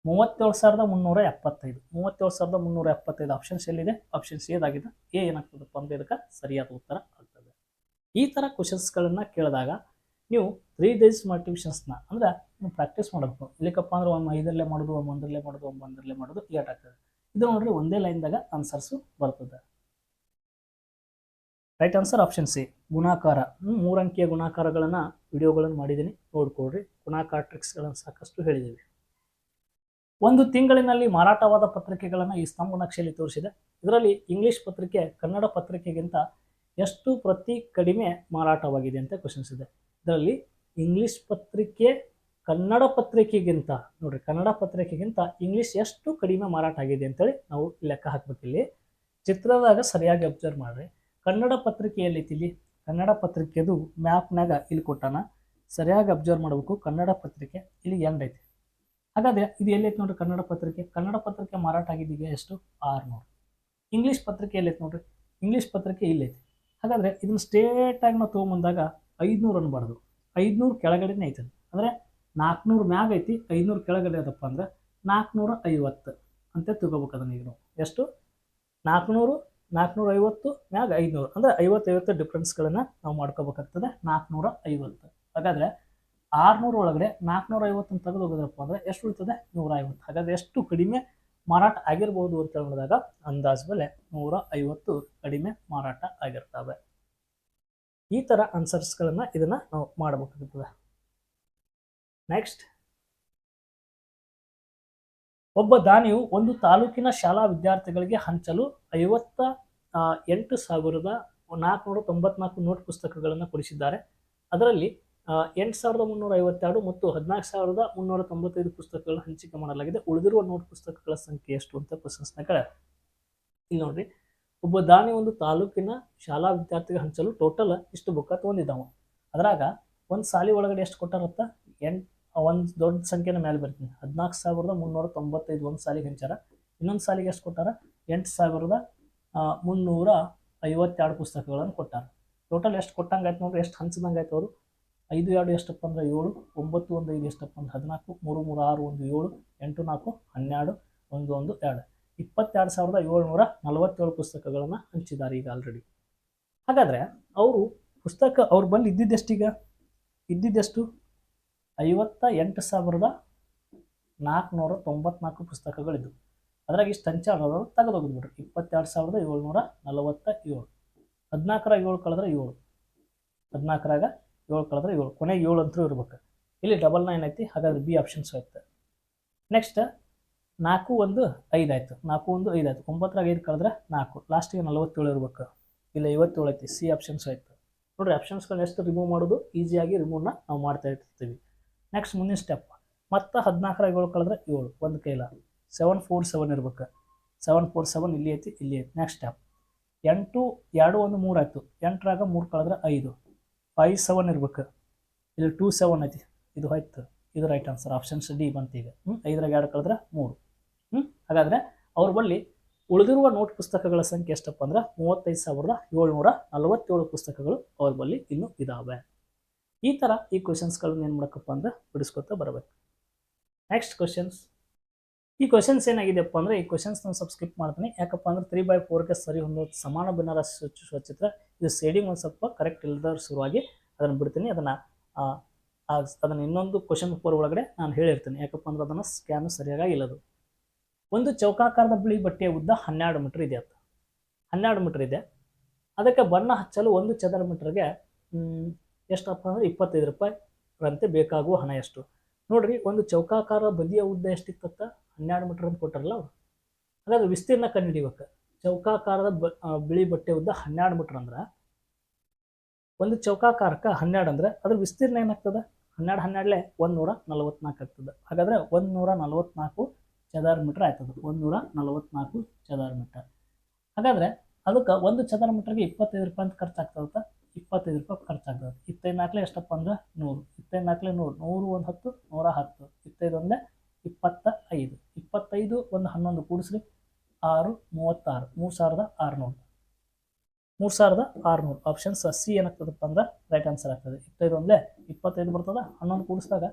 ಮೂವತ್ತೇಳು ಸಾವಿರದ ಮುನ್ನೂರ ಎಪ್ಪತ್ತೈದು. ಮೂವತ್ತೇಳು ಸಾವಿರದ ಮುನ್ನೂರ ಎಪ್ಪತ್ತೈದು ಆಪ್ಷನ್ಸ್ ಎಲ್ಲಿದೆ? ಆಪ್ಷನ್ಸ್ ಏದಾಗಿದೆ ಎ ಏನಾಗ್ತದಪ್ಪ ಅಂದ್ರೆ ಇದಕ್ಕೆ ಸರಿಯಾದ ಉತ್ತರ ಆಗ್ತದೆ. ಈ ಥರ ಕ್ವಶನ್ಸ್ಗಳನ್ನು ಕೇಳಿದಾಗ ನೀವು ತ್ರೀ ಡೇಸ್ ಮಲ್ಟಿಪ್ಲಿಕೇಶನ್ಸ್ನ ಅಂದ್ರೆ ಪ್ರಾಕ್ಟೀಸ್ ಮಾಡಬೇಕು. ಇಲ್ಲಿಕಪ್ಪ ಅಂದ್ರೆ ಒಂದು ಐದರಲ್ಲೇ ಮಾಡೋದು ಒಂದು ಒಂದರಲ್ಲೇ ಮಾಡೋದು ಒಂದು ಒಂದರಲ್ಲೇ ಮಾಡೋದು ಲೇಟ್ ಆಗ್ತದೆ. ಇದು ನೋಡ್ರಿ ಒಂದೇ ಲೈನ್ದಾಗ ಆನ್ಸರ್ಸು ಬರ್ತದೆ. ರೈಟ್ ಆನ್ಸರ್ ಆಪ್ಷನ್ ಸಿ ಗುಣಾಕಾರ. ಮೂರು ಅಂಕಿಯ ಗುಣಾಕಾರಗಳನ್ನು ವಿಡಿಯೋಗಳನ್ನು ಮಾಡಿದ್ದೀನಿ ನೋಡ್ಕೊಳ್ರಿ. ಗುಣಾಕಾರ ಟ್ರಿಕ್ಸ್ಗಳನ್ನು ಸಾಕಷ್ಟು ಹೇಳಿದ್ದೀವಿ ಒಂದು ತಿಂಗಳಿನಲ್ಲಿ ಮಾರಾಟವಾದ ಪತ್ರಿಕೆಗಳನ್ನು ಈ ಸ್ತಂಭ ನಕ್ಷೆಯಲ್ಲಿ ತೋರಿಸಿದೆ. ಇದರಲ್ಲಿ ಇಂಗ್ಲಿಷ್ ಪತ್ರಿಕೆ, ಕನ್ನಡ ಪತ್ರಿಕೆಗಿಂತ ಎಷ್ಟು ಪ್ರತಿ ಕಡಿಮೆ ಮಾರಾಟವಾಗಿದೆ ಅಂತ ಕ್ವಶನ್ಸ್ ಇದೆ. ಇದರಲ್ಲಿ ಇಂಗ್ಲಿಷ್ ಪತ್ರಿಕೆ ಕನ್ನಡ ಪತ್ರಿಕೆಗಿಂತ, ನೋಡ್ರಿ ಕನ್ನಡ ಪತ್ರಿಕೆಗಿಂತ ಇಂಗ್ಲಿಷ್ ಎಷ್ಟು ಕಡಿಮೆ ಮಾರಾಟ ಆಗಿದೆ ಅಂತೇಳಿ ನಾವು ಲೆಕ್ಕ ಹಾಕ್ಬೇಕಿಲ್ಲಿ ಚಿತ್ರದಾಗ ಸರಿಯಾಗಿ ಅಬ್ಸರ್ವ್ ಮಾಡ್ರಿ. ಕನ್ನಡ ಪತ್ರಿಕೆ ಎಲ್ಲೈತಿ ಇಲ್ಲಿ ಕನ್ನಡ ಪತ್ರಿಕೆದು ಮ್ಯಾಪ್ನಾಗ ಇಲ್ಲಿ ಕೊಟ್ಟಾನ. ಸರಿಯಾಗಿ ಅಬ್ಸರ್ವ್ ಮಾಡಬೇಕು. ಕನ್ನಡ ಪತ್ರಿಕೆ ಇಲ್ಲಿ ಎಂಡ್ ಐತಿ. ಹಾಗಾದ್ರೆ ಇದು ಎಲ್ಲೈತೆ ನೋಡ್ರಿ ಕನ್ನಡ ಪತ್ರಿಕೆ? ಕನ್ನಡ ಪತ್ರಿಕೆ ಮಾರಾಟ ಆಗಿದ್ದೀಗ ಎಷ್ಟು? ಆರುನೂರು. ಇಂಗ್ಲೀಷ್ ಪತ್ರಿಕೆ ಎಲ್ಲೈತೆ ನೋಡ್ರಿ? ಇಂಗ್ಲೀಷ್ ಪತ್ರಿಕೆ ಇಲ್ಲೈತಿ. ಹಾಗಾದ್ರೆ ಇದನ್ನ ಸ್ಟೇಟ್ ಆಗಿ ನಾವು ತೊಗೊಂಬಂದಾಗ ಐದುನೂರು ಅನ್ಬಾರ್ದು ಐದುನೂರು ಕೆಳಗಡೆನೇ ಐತೆ ಅಂದರೆ ನಾಲ್ಕುನೂರು ಮ್ಯಾಗ ಐತಿ, ಐನೂರು ಕೆಳಗಡೆ ಅದಪ್ಪ ಅಂದ್ರೆ ನಾಲ್ಕುನೂರ ಐವತ್ತು ಅಂತ ತಿಳ್ಕೊಬೇಕು ಅದನ್ನ ಈಗ ನಾವು. ಎಷ್ಟು? ನಾಲ್ಕುನೂರು ನಾಲ್ಕುನೂರ ಐವತ್ತು ಮ್ಯಾಗ ಐನೂರು. ಅಂದರೆ ಐವತ್ತೈವತ್ತು ಡಿಫ್ರೆನ್ಸ್ಗಳನ್ನು ನಾವು ಮಾಡ್ಕೋಬೇಕಾಗ್ತದೆ ನಾಲ್ಕುನೂರ ಐವತ್ತು. ಹಾಗಾದರೆ ಆರುನೂರು ಒಳಗಡೆ ನಾಲ್ಕುನೂರ ಐವತ್ತನ್ನು ತೆಗೆದು ಹೋಗೋದಪ್ಪ ಅಂದರೆ ಎಷ್ಟು ಉಳಿತದೆ? ನೂರ ಐವತ್ತು. ಹಾಗಾದರೆ ಎಷ್ಟು ಕಡಿಮೆ ಮಾರಾಟ ಆಗಿರ್ಬೋದು ಅಂತ ಹೇಳಿದಾಗ ಅಂದಾಜು ಮೇಲೆ ನೂರ ಐವತ್ತು ಕಡಿಮೆ ಮಾರಾಟ ಆಗಿರ್ತವೆ. ಈ ಥರ ಆನ್ಸರ್ಸ್ಗಳನ್ನು ಇದನ್ನು ನಾವು ಮಾಡಬೇಕಾಗುತ್ತದೆ ನೆಕ್ಸ್ಟ್ ಒಬ್ಬ ದಾನಿಯು ಒಂದು ತಾಲೂಕಿನ ಶಾಲಾ ವಿದ್ಯಾರ್ಥಿಗಳಿಗೆ ಹಂಚಲು ಐವತ್ತ ಎಂಟು ಸಾವಿರದ ನಾಲ್ಕುನೂರ ತೊಂಬತ್ನಾಲ್ಕು ನೋಟ್ ಪುಸ್ತಕಗಳನ್ನು ಕೊಡಿಸಿದ್ದಾರೆ. ಅದರಲ್ಲಿ ಎಂಟು ಸಾವಿರದ ಮುನ್ನೂರ ಐವತ್ತೆರಡು ಮತ್ತು ಹದಿನಾಲ್ಕು ಸಾವಿರದ ಮುನ್ನೂರ ತೊಂಬತ್ತೈದು ಪುಸ್ತಕಗಳನ್ನು ಹಂಚಿಕೆ ಮಾಡಲಾಗಿದೆ. ಉಳಿದಿರುವ ನೋಟ್ ಪುಸ್ತಕಗಳ ಸಂಖ್ಯೆ ಎಷ್ಟು ಅಂತ ಪ್ರಶ್ನೆ ಇಲ್ಲಿ ನೋಡ್ರಿ. ಒಬ್ಬ ದಾನಿ ಒಂದು ತಾಲೂಕಿನ ಶಾಲಾ ವಿದ್ಯಾರ್ಥಿಗೆ ಹಂಚಲು ಟೋಟಲ್ ಇಷ್ಟು ಬುಕ್ಕ ತೊಗೊಂಡಿದ್ದಾವ. ಅದ್ರಾಗ ಒಂದು ಸಾಲಿ ಒಳಗಡೆ ಎಷ್ಟು ಕೊಟ್ಟಾರತ್ತ? ಎಂಟು ಒಂದು ದೊಡ್ಡ ಸಂಖ್ಯೆನ ಮೇಲೆ ಬರ್ತೀನಿ. ಹದಿನಾಲ್ಕು ಸಾವಿರದ ಮುನ್ನೂರ ತೊಂಬತ್ತೈದು ಒಂದು ಸಾಲಿಗೆ ಹಂಚಾರ ಇನ್ನೊಂದು ಸಾಲಿಗೆ ಎಷ್ಟು ಕೊಟ್ಟಾರ? ಎಂಟು ಸಾವಿರದ ಮುನ್ನೂರ ಐವತ್ತೆರಡು ಪುಸ್ತಕಗಳನ್ನು ಕೊಟ್ಟಾರ. ಟೋಟಲ್ ಎಷ್ಟು ಕೊಟ್ಟಂಗೆ ಆಯ್ತು ನೋಡ್ರಿ? ಎಷ್ಟು ಹಂಚ್ದಂಗೆ ಆಯ್ತು ಅವರು? ಐದು, ಎರಡು ಎಷ್ಟಪ್ಪ ಅಂದ್ರೆ ಏಳು, ಒಂಬತ್ತು, ಒಂದು, ಐದು ಎಷ್ಟಪ್ಪ ಅಂದ್ರೆ ಹದಿನಾಲ್ಕು, ಮೂರು ಮೂರು, ಆರು, ಒಂದು, ಏಳು, ಎಂಟು, ನಾಲ್ಕು, ಹನ್ನೆರಡು, ಒಂದು ಒಂದು, ಎರಡು. ಇಪ್ಪತ್ತೆರಡು ಸಾವಿರದ ಏಳ್ನೂರ ನಲವತ್ತೇಳು ಪುಸ್ತಕಗಳನ್ನು ಹಂಚಿದ್ದಾರೆ ಈಗ ಆಲ್ರೆಡಿ ಹಾಗಾದರೆ ಅವರು ಪುಸ್ತಕ ಅವ್ರು ಬಂದು ಇದ್ದಿದ್ದೆಷ್ಟೀಗ ಇದ್ದಿದ್ದೆಷ್ಟು ಐವತ್ತ ಎಂಟು ಸಾವಿರದ ನಾಲ್ಕುನೂರ ತೊಂಬತ್ನಾಲ್ಕು ಪುಸ್ತಕಗಳಿದ್ವು. ಅದ್ರಾಗ ಇಷ್ಟು ಹಂಚಾಡೋದು ತೆಗೆದೋಗಿದ್ಬಿಟ್ರು. ಇಪ್ಪತ್ತೆರಡು ಸಾವಿರದ ಏಳ್ನೂರ ನಲವತ್ತ ಏಳು. ಹದಿನಾಲ್ಕರಾಗ ಏಳು ಕಳೆದ್ರೆ ಏಳು. ಹದಿನಾಲ್ಕರಾಗ ಏಳು ಕಳೆದ್ರೆ ಏಳು. ಕೊನೆಗೆ ಏಳು ಅಂತೂ ಇರ್ಬೇಕು. ಇಲ್ಲಿ ಡಬಲ್ ನೈನ್ ಐತಿ, ಹಾಗಾದ್ರೆ ಬಿ ಆಪ್ಷನ್ಸ್ ಐತೆ. ನೆಕ್ಸ್ಟ್ ನಾಲ್ಕು ಒಂದು ಐದು ಆಯಿತು. ನಾಲ್ಕು ಒಂದು ಐದು ಆಯಿತು. ಒಂಬತ್ತರಾಗ ಐದು ಕಳೆದ್ರೆ ನಾಲ್ಕು. ಲಾಸ್ಟಿಗೆ ನಲವತ್ತೇಳು ಇರ್ಬೇಕು. ಇಲ್ಲ ಐವತ್ತೇಳು ಐತಿ. ಸಿ ಆಪ್ಷನ್ಸ್ ಆಯ್ತು ನೋಡ್ರಿ ಆಪ್ಷನ್ಸ್ಗಳನ್ನ ಎಷ್ಟು ರಿಮೂವ್ ಮಾಡೋದು? ಈಸಿಯಾಗಿ ರಿಮೂವ್ನ ನಾವು ಮಾಡ್ತಾ ಇರ್ತೀವಿ. ನೆಕ್ಸ್ಟ್ ಮುಂದಿನ ಸ್ಟೆಪ್ ಮತ್ತೆ ಹದಿನಾಲ್ಕರ ಏಳು ಕಳೆದ್ರೆ ಏಳು, ಒಂದು ಕೈಲ. ಸೆವೆನ್ ಫೋರ್ ಸೆವೆನ್ ಇರ್ಬೇಕು. ಸೆವೆನ್ ಫೋರ್ ಸೆವೆನ್ ಇಲ್ಲಿ ಐತಿ ಇಲ್ಲಿ ಐತಿ. ನೆಕ್ಸ್ಟ್ ಸ್ಟೆಪ್ ಎಂಟು, ಎರಡು, ಒಂದು, ಮೂರು ಆಯಿತು. ಎಂಟರಾಗ ಮೂರು ಕಳೆದ್ರೆ ಐದು. ಫೈವ್ ಸೆವೆನ್ ಇರ್ಬೇಕು. ಇಲ್ಲಿ ಟೂ ಸೆವೆನ್ ಐತಿ. ಇದು ಹೋಯ್ತು ಇದು ರೈಟ್ ಆನ್ಸರ್ ಆಪ್ಷನ್ ಡಿ ಬಂತು ಈಗ. ಹ್ಞೂ ಐದರಾಗ ಎರಡು ಕಳೆದ್ರೆ ಮೂರು. ಹ್ಞೂ ಹಾಗಾದರೆ ಅವ್ರ ಬಳಿ ಉಳಿದಿರುವ ನೋಟ್ ಪುಸ್ತಕಗಳ ಸಂಖ್ಯೆ ಎಷ್ಟಪ್ಪ ಅಂದ್ರೆ ಮೂವತ್ತೈದು ಸಾವಿರದ ಏಳ್ನೂರ ನಲವತ್ತೇಳು ಪುಸ್ತಕಗಳು ಅವ್ರ ಬಳಿ ಇನ್ನೂ ಇದಾವೆ. ಈ ಥರ ಈ ಕ್ವಶನ್ಸ್ಗಳನ್ನ ಏನು ಮಾಡಕ್ಕಪ್ಪ ಅಂದ್ರೆ ಬಿಡಿಸ್ಕೊತಾ ಬರಬೇಕು. ನೆಕ್ಸ್ಟ್ ಕ್ವಶನ್ಸ್ ಈ ಕ್ವಶನ್ಸ್ ಏನಾಗಿದೆಯಪ್ಪ ಅಂದರೆ ಈ ಕ್ವಶನ್ಸ್ ನಾನು ಸ್ವಲ್ಪ ಸ್ಕಿಪ್ ಮಾಡ್ತೀನಿ. ಯಾಕಪ್ಪ ಅಂದ್ರೆ ತ್ರೀ ಬೈ ಫೋರ್ಗೆ ಸರಿ ಹೊಂದೋದು ಸಮಾನ ಭಿನ್ನರಾಶಿ ಸೂಚಿಸುವ ಚಿತ್ರ ಇದು ಸೇಡಿಂಗ್ ಒಂದು ಸ್ವಲ್ಪ ಕರೆಕ್ಟ್ ಇಲ್ಲದ ಶುರುವಾಗಿ ಅದನ್ನು ಬಿಡ್ತೀನಿ. ಅದನ್ನು ಅದನ್ನು ಇನ್ನೊಂದು ಕ್ವಶನ್ ಪೇಪರ್ ಒಳಗಡೆ ನಾನು ಹೇಳಿರ್ತೀನಿ. ಯಾಕಪ್ಪ ಅಂದ್ರೆ ಅದನ್ನು ಸ್ಕ್ಯಾನು ಸರಿಯಾಗಿ ಇಲ್ಲದು. ಒಂದು ಚೌಕಾಕಾರದ ಬಿಳಿ ಬಟ್ಟೆಯ ಉದ್ದ ಹನ್ನೆರಡು ಮೀಟರ್ ಇದೆ ಅಂತ. ಹನ್ನೆರಡು ಮೀಟರ್ ಇದೆ. ಅದಕ್ಕೆ ಬಣ್ಣ ಹಚ್ಚಲು ಒಂದು ಚದರ ಮೀಟರ್ಗೆ ಎಷ್ಟಪ್ಪ ಅಂದರೆ ಇಪ್ಪತ್ತೈದು ರೂಪಾಯಿ ರಂತೆ ಬೇಕಾಗುವ ಹಣ ಎಷ್ಟು? ನೋಡ್ರಿ, ಒಂದು ಚೌಕಾಕಾರ ಬದಿಯ ಉದ್ದ ಎಷ್ಟಿತ್ತತ್ತ ಹನ್ನೆರಡು ಮೀಟರ್ ಅಂತ ಕೊಟ್ಟಾರಲ್ಲ ಅವ್ರು. ಹಾಗಾದ್ರೆ ವಿಸ್ತೀರ್ಣ ಕಂಡುಹಿಡಿಬೇಕು. ಚೌಕಾಕಾರದ ಬ ಬಿಳಿ ಬಟ್ಟೆ ಉದ್ದ ಹನ್ನೆರಡು ಮೀಟರ್ ಅಂದ್ರೆ, ಒಂದು ಚೌಕಾಕಾರಕ್ಕೆ ಹನ್ನೆರಡು ಅಂದ್ರೆ, ಅದ್ರ ವಿಸ್ತೀರ್ಣ ಏನಾಗ್ತದೆ? ಹನ್ನೆರಡು ಹನ್ನೆರಡಲೆ ಒಂದು ನೂರ ನಲವತ್ನಾಲ್ಕು ಆಗ್ತದೆ. ಹಾಗಾದ್ರೆ ಒಂದು ನೂರ ನಲವತ್ನಾಲ್ಕು ಚದರ ಮೀಟರ್ ಆಯ್ತದ. ಒಂದು ನೂರ ನಲವತ್ನಾಲ್ಕು ಚದರ ಮೀಟರ್ ಹಾಗಾದ್ರೆ, ಅದಕ್ಕೆ ಒಂದು ಚದರ ಮೀಟರ್ಗೆ ಇಪ್ಪತ್ತೈದು ರೂಪಾಯಿ ಅಂತ ಖರ್ಚಾಗ್ತದೆ ಇಪ್ಪತ್ತೈದು ರೂಪಾಯಿ ಖರ್ಚಾಗ್ತದೆ. ಇಪ್ಪತ್ತೈದು ನಾಲ್ಕಲೆ ಎಷ್ಟಪ್ಪ ಅಂದ್ರೆ ನೂರು. ಇಪ್ಪತ್ತೈದು ನಾಲ್ಕಲೆ ನೂರು. ನೂರು ಒಂದು ಹತ್ತು, ನೂರ ಹತ್ತು. ಇಪ್ಪತ್ತೈದು ಒಂದೇ ಇಪ್ಪತ್ತ ಐದು. ಇಪ್ಪತ್ತೈದು ಒಂದು ಹನ್ನೊಂದು ಕೂಡಿಸ್ರಿ, ಆರು ಮೂವತ್ತಾರು. ಮೂರು ಸಾವಿರದ ಆರುನೂರು. ಮೂರು ಸಾವಿರದ ಆರುನೂರು. ಆಪ್ಷನ್ ಸಿ ಏನಾಗ್ತದಪ್ಪ ಅಂದ್ರೆ ರೈಟ್ ಆನ್ಸರ್ ಆಗ್ತದೆ. ಇಪ್ಪತ್ತೈದು ಒಂದೇ ಇಪ್ಪತ್ತೈದು ಬರ್ತದೆ, ಹನ್ನೊಂದು ಕೂಡಿಸಿದಾಗ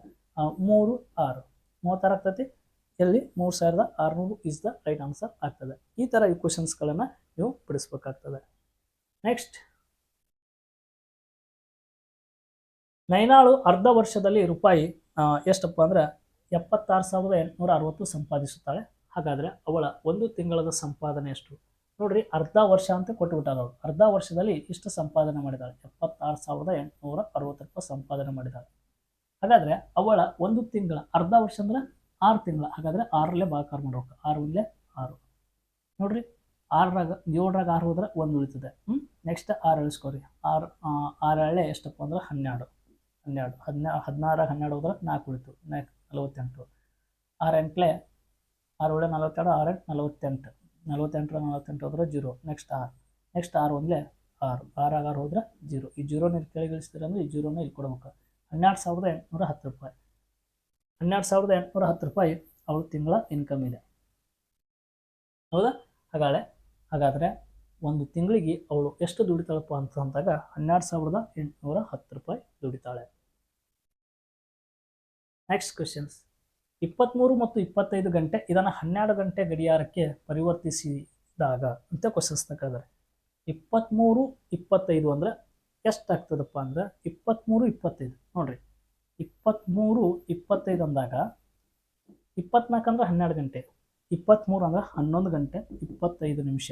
ಮೂರು ಆರು. ಮೂವತ್ತಾರು ಆಗ್ತೈತಿ. ಎಲ್ಲಿ? ಮೂರು ಸಾವಿರದ ಆರುನೂರು ಇಸ್ ದ ರೈಟ್ ಆನ್ಸರ್ ಆಗ್ತದೆ. ಈ ಥರ ಈ ಕ್ವಶನ್ಸ್ಗಳನ್ನು ನೀವು ಬಿಡಿಸ್ಬೇಕಾಗ್ತದೆ. ನೆಕ್ಸ್ಟ್ ನೈನಾಳು ಅರ್ಧ ವರ್ಷದಲ್ಲಿ ರೂಪಾಯಿ ಎಷ್ಟಪ್ಪ ಅಂದ್ರೆ ಎಪ್ಪತ್ತಾರು ಸಾವಿರದ ಎಂಟುನೂರ ಅರವತ್ತು ಸಂಪಾದಿಸುತ್ತಾಳೆ. ಹಾಗಾದರೆ ಅವಳ ಒಂದು ತಿಂಗಳದ ಸಂಪಾದನೆ ಎಷ್ಟು? ನೋಡ್ರಿ, ಅರ್ಧ ವರ್ಷ ಅಂತ ಕೊಟ್ಟುಬಿಟ್ಟಾರ ಅವಳು ಅರ್ಧ ವರ್ಷದಲ್ಲಿ ಇಷ್ಟು ಸಂಪಾದನೆ ಮಾಡಿದಾಳೆ. ಎಪ್ಪತ್ತಾರು ಸಾವಿರದ ಎಂಟುನೂರ ಅರವತ್ತು ರೂಪಾಯಿ ಸಂಪಾದನೆ ಮಾಡಿದಾಳೆ. ಹಾಗಾದರೆ ಅವಳ ಒಂದು ತಿಂಗಳ, ಅರ್ಧ ವರ್ಷ ಅಂದ್ರೆ ಆರು ತಿಂಗಳ. ಹಾಗಾದರೆ ಆರಲ್ಲೇ ಭಾಗಾಕಾರ ಮಾಡ್ಬೇಕು ಆರು ಒಂದಲೇ ಆರು. ನೋಡ್ರಿ, ಆರರಾಗ, ಏಳರಾಗ ಆರು ಹೋದ್ರೆ ಒಂದು ಉಳಿತದೆ. ಹ್ಞೂ ನೆಕ್ಸ್ಟ್ ಆರು ಇಳಿಸ್ಕೊರಿ ಆರು ಆರು ಎಳೆ ಎಷ್ಟಪ್ಪ ಅಂದ್ರೆ ಹನ್ನೆರಡು. ಹನ್ನೆರಡು, ಹದಿನಾ ಹದಿನಾರಾಗ ಹನ್ನೆರಡು ಹೋದ್ರೆ ನಾಲ್ಕು ಉಳಿತು, ನಾಲ್ಕು, ನಲವತ್ತೆಂಟು. ಆರು ಎಂಟ್ಲೆ, ಆರು ಒಳ್ಳೆ ನಲವತ್ತೆರಡು, ಆರು ಎಂಟು, ನಲವತ್ತೆಂಟು. ನಲವತ್ತೆಂಟರ ನಲವತ್ತೆಂಟು ಹೋದ್ರೆ ಜೀರೋ ನೆಕ್ಸ್ಟ್ ಆರು. ನೆಕ್ಸ್ಟ್ ಆರು ಒಂದ್ಲೆ ಆರು. ಆರು ಆರು ಹೋದ್ರೆ ಜೀರೋ. ಈ ಜೀರೋನ ಇಲ್ಲಿ ಕೆಳಗಿಳಿಸ್ತೀರ ಅಂದ್ರೆ ಈ ಜೀರೋನ ಇಲ್ಲಿ ಕೊಡ್ಬೇಕು. ಹನ್ನೆರಡು ಸಾವಿರದ ಎಂಟುನೂರ ಹತ್ತು ರೂಪಾಯಿ. ಹನ್ನೆರಡು ಸಾವಿರದ ಎಂಟುನೂರ ಹತ್ತು ರೂಪಾಯಿ ಅವ್ರ ತಿಂಗಳ ಇನ್ಕಮ್ ಇದೆ. ಹೌದಾ? ಹಾಗಾಳೆ ಹಾಗಾದರೆ ಒಂದು ತಿಂಗಳಿಗೆ ಅವಳು ಎಷ್ಟು ದುಡಿತಾಳಪ್ಪ ಅಂತ ಅಂದಾಗ ಹನ್ನೆರಡು ಸಾವಿರದ ಎಂಟುನೂರ ಹತ್ತು ರೂಪಾಯಿ ದುಡಿತಾಳೆ. ನೆಕ್ಸ್ಟ್ ಕ್ವಶನ್ಸ್ ಇಪ್ಪತ್ತ್ಮೂರು ಮತ್ತು ಇಪ್ಪತ್ತೈದು ಗಂಟೆ, ಇದನ್ನು ಹನ್ನೆರಡು ಗಂಟೆ ಗಡಿಯಾರಕ್ಕೆ ಪರಿವರ್ತಿಸಿದಾಗ ಅಂತ ಕ್ವಶನ್ಸ್ನ ತಗೋತಾರೆ ಇಪ್ಪತ್ತ್ಮೂರು ಇಪ್ಪತ್ತೈದು ಅಂದರೆ ಎಷ್ಟಾಗ್ತದಪ್ಪ ಅಂದ್ರೆ ಇಪ್ಪತ್ತ್ಮೂರು ಇಪ್ಪತ್ತೈದು. ನೋಡ್ರಿ ಇಪ್ಪತ್ತ್ಮೂರು ಇಪ್ಪತ್ತೈದು ಅಂದಾಗ ಇಪ್ಪತ್ನಾಲ್ಕು ಅಂದ್ರೆ ಹನ್ನೆರಡು ಗಂಟೆ ಇಪ್ಪತ್ತ್ಮೂರು ಅಂದ್ರೆ ಹನ್ನೊಂದು ಗಂಟೆ, ಇಪ್ಪತ್ತೈದು ನಿಮಿಷ.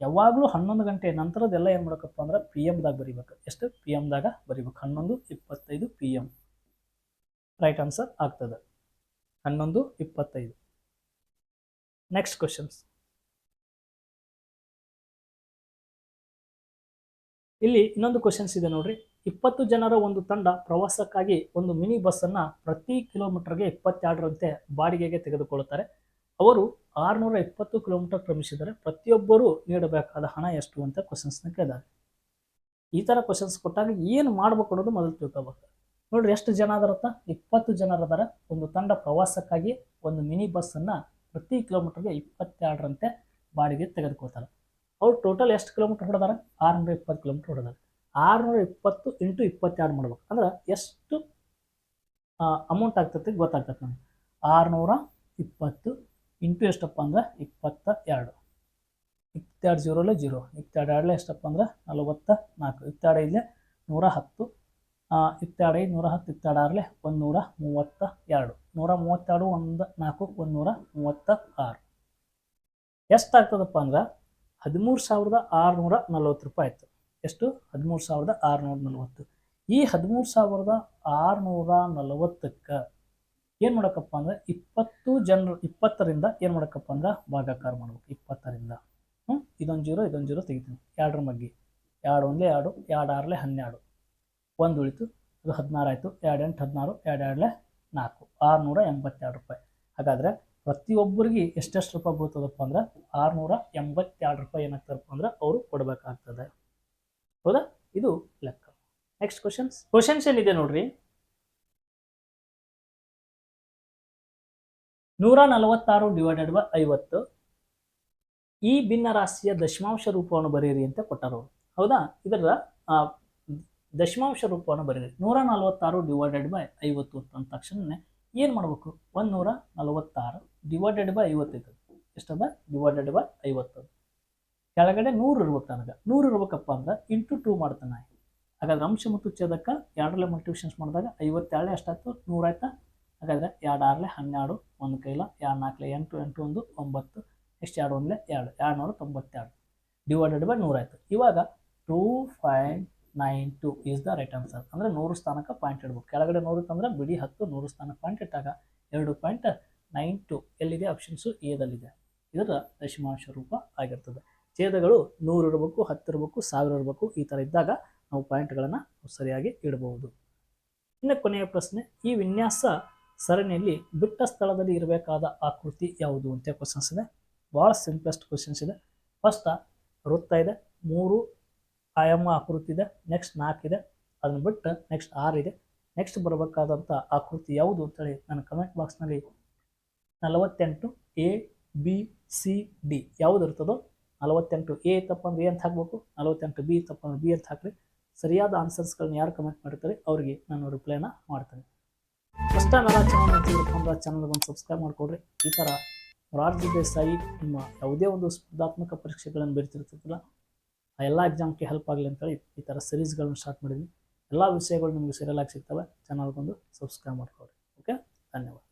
ಯಾವಾಗಲೂ ಹನ್ನೊಂದು ಗಂಟೆ ನಂತರದೆಲ್ಲ ಏನು ಮಾಡಬೇಕಪ್ಪ ಅಂದ್ರೆ ಪಿ ಎಮ್ದಾಗ ಬರಿಬೇಕು. ಎಷ್ಟು? ಪಿ ಎಮ್ದಾಗ ಬರಿಬೇಕು. ಹನ್ನೊಂದು ಇಪ್ಪತ್ತೈದು ಪಿ ಎಂ ರೈಟ್ ಆನ್ಸರ್ ಆಗ್ತದೆ. ಹನ್ನೊಂದು ಇಪ್ಪತ್ತೈದು. ನೆಕ್ಸ್ಟ್ ಕ್ವಶನ್ಸ್ ಇಲ್ಲಿ ಇನ್ನೊಂದು ಕ್ವಶನ್ಸ್ ಇದೆ ನೋಡ್ರಿ. ಇಪ್ಪತ್ತು ಜನರ ಒಂದು ತಂಡ ಪ್ರವಾಸಕ್ಕಾಗಿ ಒಂದು ಮಿನಿ ಬಸ್ಸನ್ನು ಪ್ರತಿ ಕಿಲೋಮೀಟರ್ಗೆ ಇಪ್ಪತ್ತೆರಡರಂತೆ ಬಾಡಿಗೆಗೆ ತೆಗೆದುಕೊಳ್ಳುತ್ತಾರೆ. ಅವರು ಆರುನೂರ ಇಪ್ಪತ್ತು ಕಿಲೋಮೀಟರ್ ಕ್ರಮಿಸಿದರೆ ಪ್ರತಿಯೊಬ್ಬರೂ ನೀಡಬೇಕಾದ ಹಣ ಎಷ್ಟು ಅಂತ ಕ್ವಶನ್ಸ್ನ ಕೇಳಿದ್ದಾರೆ. ಈ ಥರ ಕ್ವಶನ್ಸ್ ಕೊಟ್ಟಾಗ ಏನು ಮಾಡ್ಬೇಕು ಅನ್ನೋದು ಮೊದಲು ತಿಳ್ಕೊಬೇಕು. ನೋಡ್ರಿ, ಎಷ್ಟು ಜನ ಅದರತ್ತ? ಇಪ್ಪತ್ತು ಜನರದಾರ ಒಂದು ತಂಡ ಪ್ರವಾಸಕ್ಕಾಗಿ ಒಂದು ಮಿನಿ ಬಸ್ಸನ್ನು ಪ್ರತಿ ಕಿಲೋಮೀಟರ್ಗೆ ಇಪ್ಪತ್ತೆರಡರಂತೆ ಬಾಡಿಗೆ ತೆಗೆದುಕೊಳ್ತಾರೆ. ಅವ್ರು ಟೋಟಲ್ ಎಷ್ಟು ಕಿಲೋಮೀಟರ್ ಹೊಡೆದಾರೆ? ಆರುನೂರ ಇಪ್ಪತ್ತು ಕಿಲೋಮೀಟರ್ ಹೊಡೆದಾರೆ. ಆರುನೂರ ಇಪ್ಪತ್ತು ಇಂಟು ಇಪ್ಪತ್ತೆರಡು ಮಾಡ್ಬೇಕು. ಅಂದ್ರೆ ಎಷ್ಟು ಅಮೌಂಟ್ ಆಗ್ತದೆ ಗೊತ್ತಾಗ್ತದೆ ನಮಗೆ. ಆರುನೂರ ಇಪ್ಪತ್ತು ಇಂಟು ಎಷ್ಟಪ್ಪ ಅಂದ್ರೆ ಇಪ್ಪತ್ತ ಎರಡು ಇಪ್ಪತ್ತೆರಡು ಜೀರೋಲೆ ಜೀರೋ ಇಪ್ಪತ್ತೆರಡು ಎರಡಲೆ ಎಷ್ಟಪ್ಪ ಅಂದ್ರೆ ನಲವತ್ತ ನಾಲ್ಕು ಇಪ್ಪತ್ತೆರಡು ಇಲ್ಲೇ ನೂರ ಹತ್ತು ಇಪ್ಪತ್ತೆರಡು ಐದು ನೂರ ಹತ್ತು ಇಪ್ಪತ್ತೆರಡು ಆರಲೆ ಒಂದು ನೂರ ಮೂವತ್ತ ಎರಡು ನೂರ ಮೂವತ್ತೆರಡು ಒಂದು ನಾಲ್ಕು ಒಂದು ನೂರ ಮೂವತ್ತ ಆರು ಎಷ್ಟಾಗ್ತದಪ್ಪ ಅಂದ್ರೆ ಹದಿಮೂರು ಸಾವಿರದ ಆರುನೂರ ನಲ್ವತ್ತು ರೂಪಾಯಿ ಆಯಿತು. ಎಷ್ಟು? ಹದಿಮೂರು ಸಾವಿರದ ಆರುನೂರ ನಲ್ವತ್ತು. ಈ ಹದಿಮೂರು ಸಾವಿರದ ಆರುನೂರ ನಲವತ್ತಕ್ಕೆ ಏನು ಮಾಡೋಕ್ಕಪ್ಪ ಅಂದ್ರೆ ಇಪ್ಪತ್ತು ಜನರು, ಇಪ್ಪತ್ತರಿಂದ ಏನು ಮಾಡೋಕ್ಕಪ್ಪ ಅಂದ್ರೆ ಭಾಗಾಕಾರ ಮಾಡ್ಬೇಕು, ಇಪ್ಪತ್ತರಿಂದ. ಹ್ಞೂ ಇದೊಂದು ಜೀರೋ ಇದೊಂದು ಜೀರೋ ತೆಗಿತೀನಿ. ಎರಡರ ಮಗ್ಗಿ. ಎರಡು ಒಂದೇ ಎರಡು ಎರಡು ಆರಲೆ ಹನ್ನೆರಡು. ಒಂದು ಉಳಿತು, ಅದು ಹದಿನಾರು ಆಯಿತು. ಎರಡು ಎಂಟು ಹದಿನಾರು, ಎರಡು ಎರಡಲೆ ನಾಲ್ಕು. ಆರುನೂರ ಎಂಬತ್ತೆರಡು ರೂಪಾಯಿ. ಹಾಗಾದರೆ ಪ್ರತಿಯೊಬ್ಬರಿಗೆ ಎಷ್ಟೆಷ್ಟು ರೂಪಾಯಿ ಬೀಳ್ತದಪ್ಪ ಅಂದ್ರೆ ಆರುನೂರ ಎಂಬತ್ತೆರಡು ರೂಪಾಯಿ ಏನಾಗ್ತಾರಪ್ಪ ಅಂದ್ರೆ ಅವರು ಕೊಡಬೇಕಾಗ್ತದೆ. ಹೌದಾ? ಇದು ಲೆಕ್ಕ. ನೆಕ್ಸ್ಟ್ ಕ್ವಶನ್ಸ್ ಕ್ವಶನ್ಸ್ ಏನಿದೆ ನೋಡ್ರಿ? ನೂರ ನಲವತ್ತಾರು ಡಿವೈಡೆಡ್ ಬೈ ಐವತ್ತು. ಈ ಭಿನ್ನ ರಾಶಿಯ ದಶಮಾಂಶ ರೂಪವನ್ನು ಬರೆಯಿರಿ ಅಂತ ಕೊಟ್ಟರು. ಹೌದಾ? ಇದರ ದಶಮಾಂಶ ರೂಪವನ್ನು ಬರೀರಿ ನೂರ ನಲವತ್ತಾರು ಡಿವೈಡೆಡ್ ಬೈ ಐವತ್ತು ಅಂದ ತಕ್ಷಣ ಏನು ಮಾಡಬೇಕು? ಒಂದು ನೂರ ನಲವತ್ತಾರು ಡಿವೈಡೆಡ್ ಬೈ ಐವತ್ತು ಇರ್ತದೆ ಎಷ್ಟದ ಡಿವೈಡೆಡ್ ಬೈ ಐವತ್ತು. ಕೆಳಗಡೆ ನೂರು ಇರ್ಬೇಕು ನನಗೆ. ನೂರು ಇರ್ಬೇಕಪ್ಪ ಅಂದ್ರೆ ಇಂಟು ಟೂ ಮಾಡ್ತಾನೆ ಹಾಗಾದ್ರೆ ಅಂಶ ಮತ್ತು ಛೇದಕ ಎರಡರಲ್ಲೇ ಮಲ್ಟಿಪ್ಲಿಕೇಶನ್ಸ್ ಮಾಡಿದಾಗ ಐವತ್ತೇಳೆ ಅಷ್ಟಾಯ್ತು, ನೂರಾಯ್ತಾ? ಹಾಗಾದ್ರೆ ಎರಡು ಆರಲೆ ಹನ್ನೆರಡು, ಒಂದು ಕೈಲ ಎರಡು ನಾಲ್ಕಲೆ ಎಂಟು ಎಂಟು ಒಂದು, ಒಂಬತ್ತು ಎಷ್ಟು ಎರಡು ಒಂದಲೆ ಎರಡು ಎರಡು ನೂರ ತೊಂಬತ್ತೆರಡು. ಡಿವೈಡೆಡ್ ಬೈ ನೂರಾಯ್ತು ಇವಾಗ two five nine two is the right answer ಅಂದರೆ ನೂರು ಸ್ಥಾನಕ್ಕೆ ಪಾಯಿಂಟ್ ಇಡ್ಬೇಕು. ಕೆಳಗಡೆ ನೂರು ತಂದ್ರೆ ಬಿಡಿ ಹತ್ತು, ನೂರು ಸ್ಥಾನಕ್ಕೆ ಪಾಯಿಂಟ್ ಇಟ್ಟಾಗ ಎರಡು ಪಾಯಿಂಟ್ ನೈನ್ ಟು ಎಲ್ಲಿದೆ? ಆಪ್ಷನ್ಸು ಎದಲ್ಲಿದೆ ಇದರ ದಶಮಾಂಶ ರೂಪ ಆಗಿರ್ತದೆ. ಛೇದಗಳು ನೂರು ಇರಬೇಕು, ಹತ್ತು ಇರಬೇಕು, ಸಾವಿರ ಇರಬೇಕು, ಈ ಥರ ಇದ್ದಾಗ ನಾವು ಪಾಯಿಂಟ್ಗಳನ್ನು ಸರಿಯಾಗಿ ಇಡಬಹುದು ಇನ್ನು ಕೊನೆಯ ಪ್ರಶ್ನೆ, ಈ ವಿನ್ಯಾಸ ಸರಣಿಯಲ್ಲಿ ಬಿಟ್ಟ ಸ್ಥಳದಲ್ಲಿ ಇರಬೇಕಾದ ಆಕೃತಿ ಯಾವುದು ಅಂತ ಕ್ವಶನ್ಸ್ ಇದೆ. ಭಾಳ ಸಿಂಪ್ಲೆಸ್ಟ್ ಕ್ವಶನ್ಸ್ ಇದೆ. ಫಸ್ಟ್ ವೃತ್ತ ಇದೆ. ಮೂರು ಆಯಾಮ ಆಕೃತಿ ಇದೆ. ನೆಕ್ಸ್ಟ್ ನಾಲ್ಕು ಇದೆ. ಅದನ್ನು ಬಿಟ್ಟು ನೆಕ್ಸ್ಟ್ ಆರು ಇದೆ. ನೆಕ್ಸ್ಟ್ ಬರಬೇಕಾದಂಥ ಆಕೃತಿ ಯಾವುದು ಅಂತೇಳಿ ನನ್ನ ಕಮೆಂಟ್ ಬಾಕ್ಸ್ನಲ್ಲಿ ನಲವತ್ತೆಂಟು ಎ, ಬಿ, ಸಿ, ಡಿ ಯಾವುದು ಇರ್ತದೋ ನಲವತ್ತೆಂಟು ಎ ತಪ್ಪಂದ್ರೆ ಅಂತ ಹಾಕ್ಬೇಕು? ನಲವತ್ತೆಂಟು ಬಿ ತಪ್ಪಂದ್ರೆ ಬಿ ಅಂತ ಹಾಕ್ರಿ. ಸರಿಯಾದ ಆನ್ಸರ್ಸ್ಗಳನ್ನ ಯಾರು ಕಮೆಂಟ್ ಮಾಡ್ತಾರೆ? ಅವರಿಗೆ ನಾನು ರಿಪ್ಲೈನ ಮಾಡ್ತೇನೆ. ಫಸ್ಟ್ ಟೈಮ್ ಎಲ್ಲ ಚಾನಲ್ ನೋಡ್ತಿದ್ರಪ್ಪ ಅಂದ್ರೆ ಚಾನಲ್ಗೆ ಒಂದು ಸಬ್ಸ್ಕ್ರೈಬ್ ಮಾಡ್ಕೊಡ್ರಿ. ಈ ಥರ ಮೊರಾರ್ಜಿ ದೇಸಾಯಿ ನಿಮ್ಮ ಯಾವುದೇ ಒಂದು ಸ್ಪರ್ಧಾತ್ಮಕ ಪರೀಕ್ಷೆಗಳನ್ನು ಬರೀತಿರ್ತಿರಲ್ಲ, ಆ ಎಲ್ಲ ಎಕ್ಸಾಮ್ಗೆ ಹೆಲ್ಪ್ ಆಗಲಿ ಅಂತೇಳಿ ಈ ಥರ ಸಿರೀಸ್ಗಳನ್ನ ಸ್ಟಾರ್ಟ್ ಮಾಡಿದ್ವಿ. ಎಲ್ಲ ವಿಷಯಗಳು ನಿಮಗೆ ಸರಿಯಲಾಗಿ ಸಿಗ್ತವೆ ಚಾನಲ್ಗೊಂದು ಸಬ್ಸ್ಕ್ರೈಬ್ ಮಾಡ್ಕೊಡ್ರಿ. ಓಕೆ ಧನ್ಯವಾದ.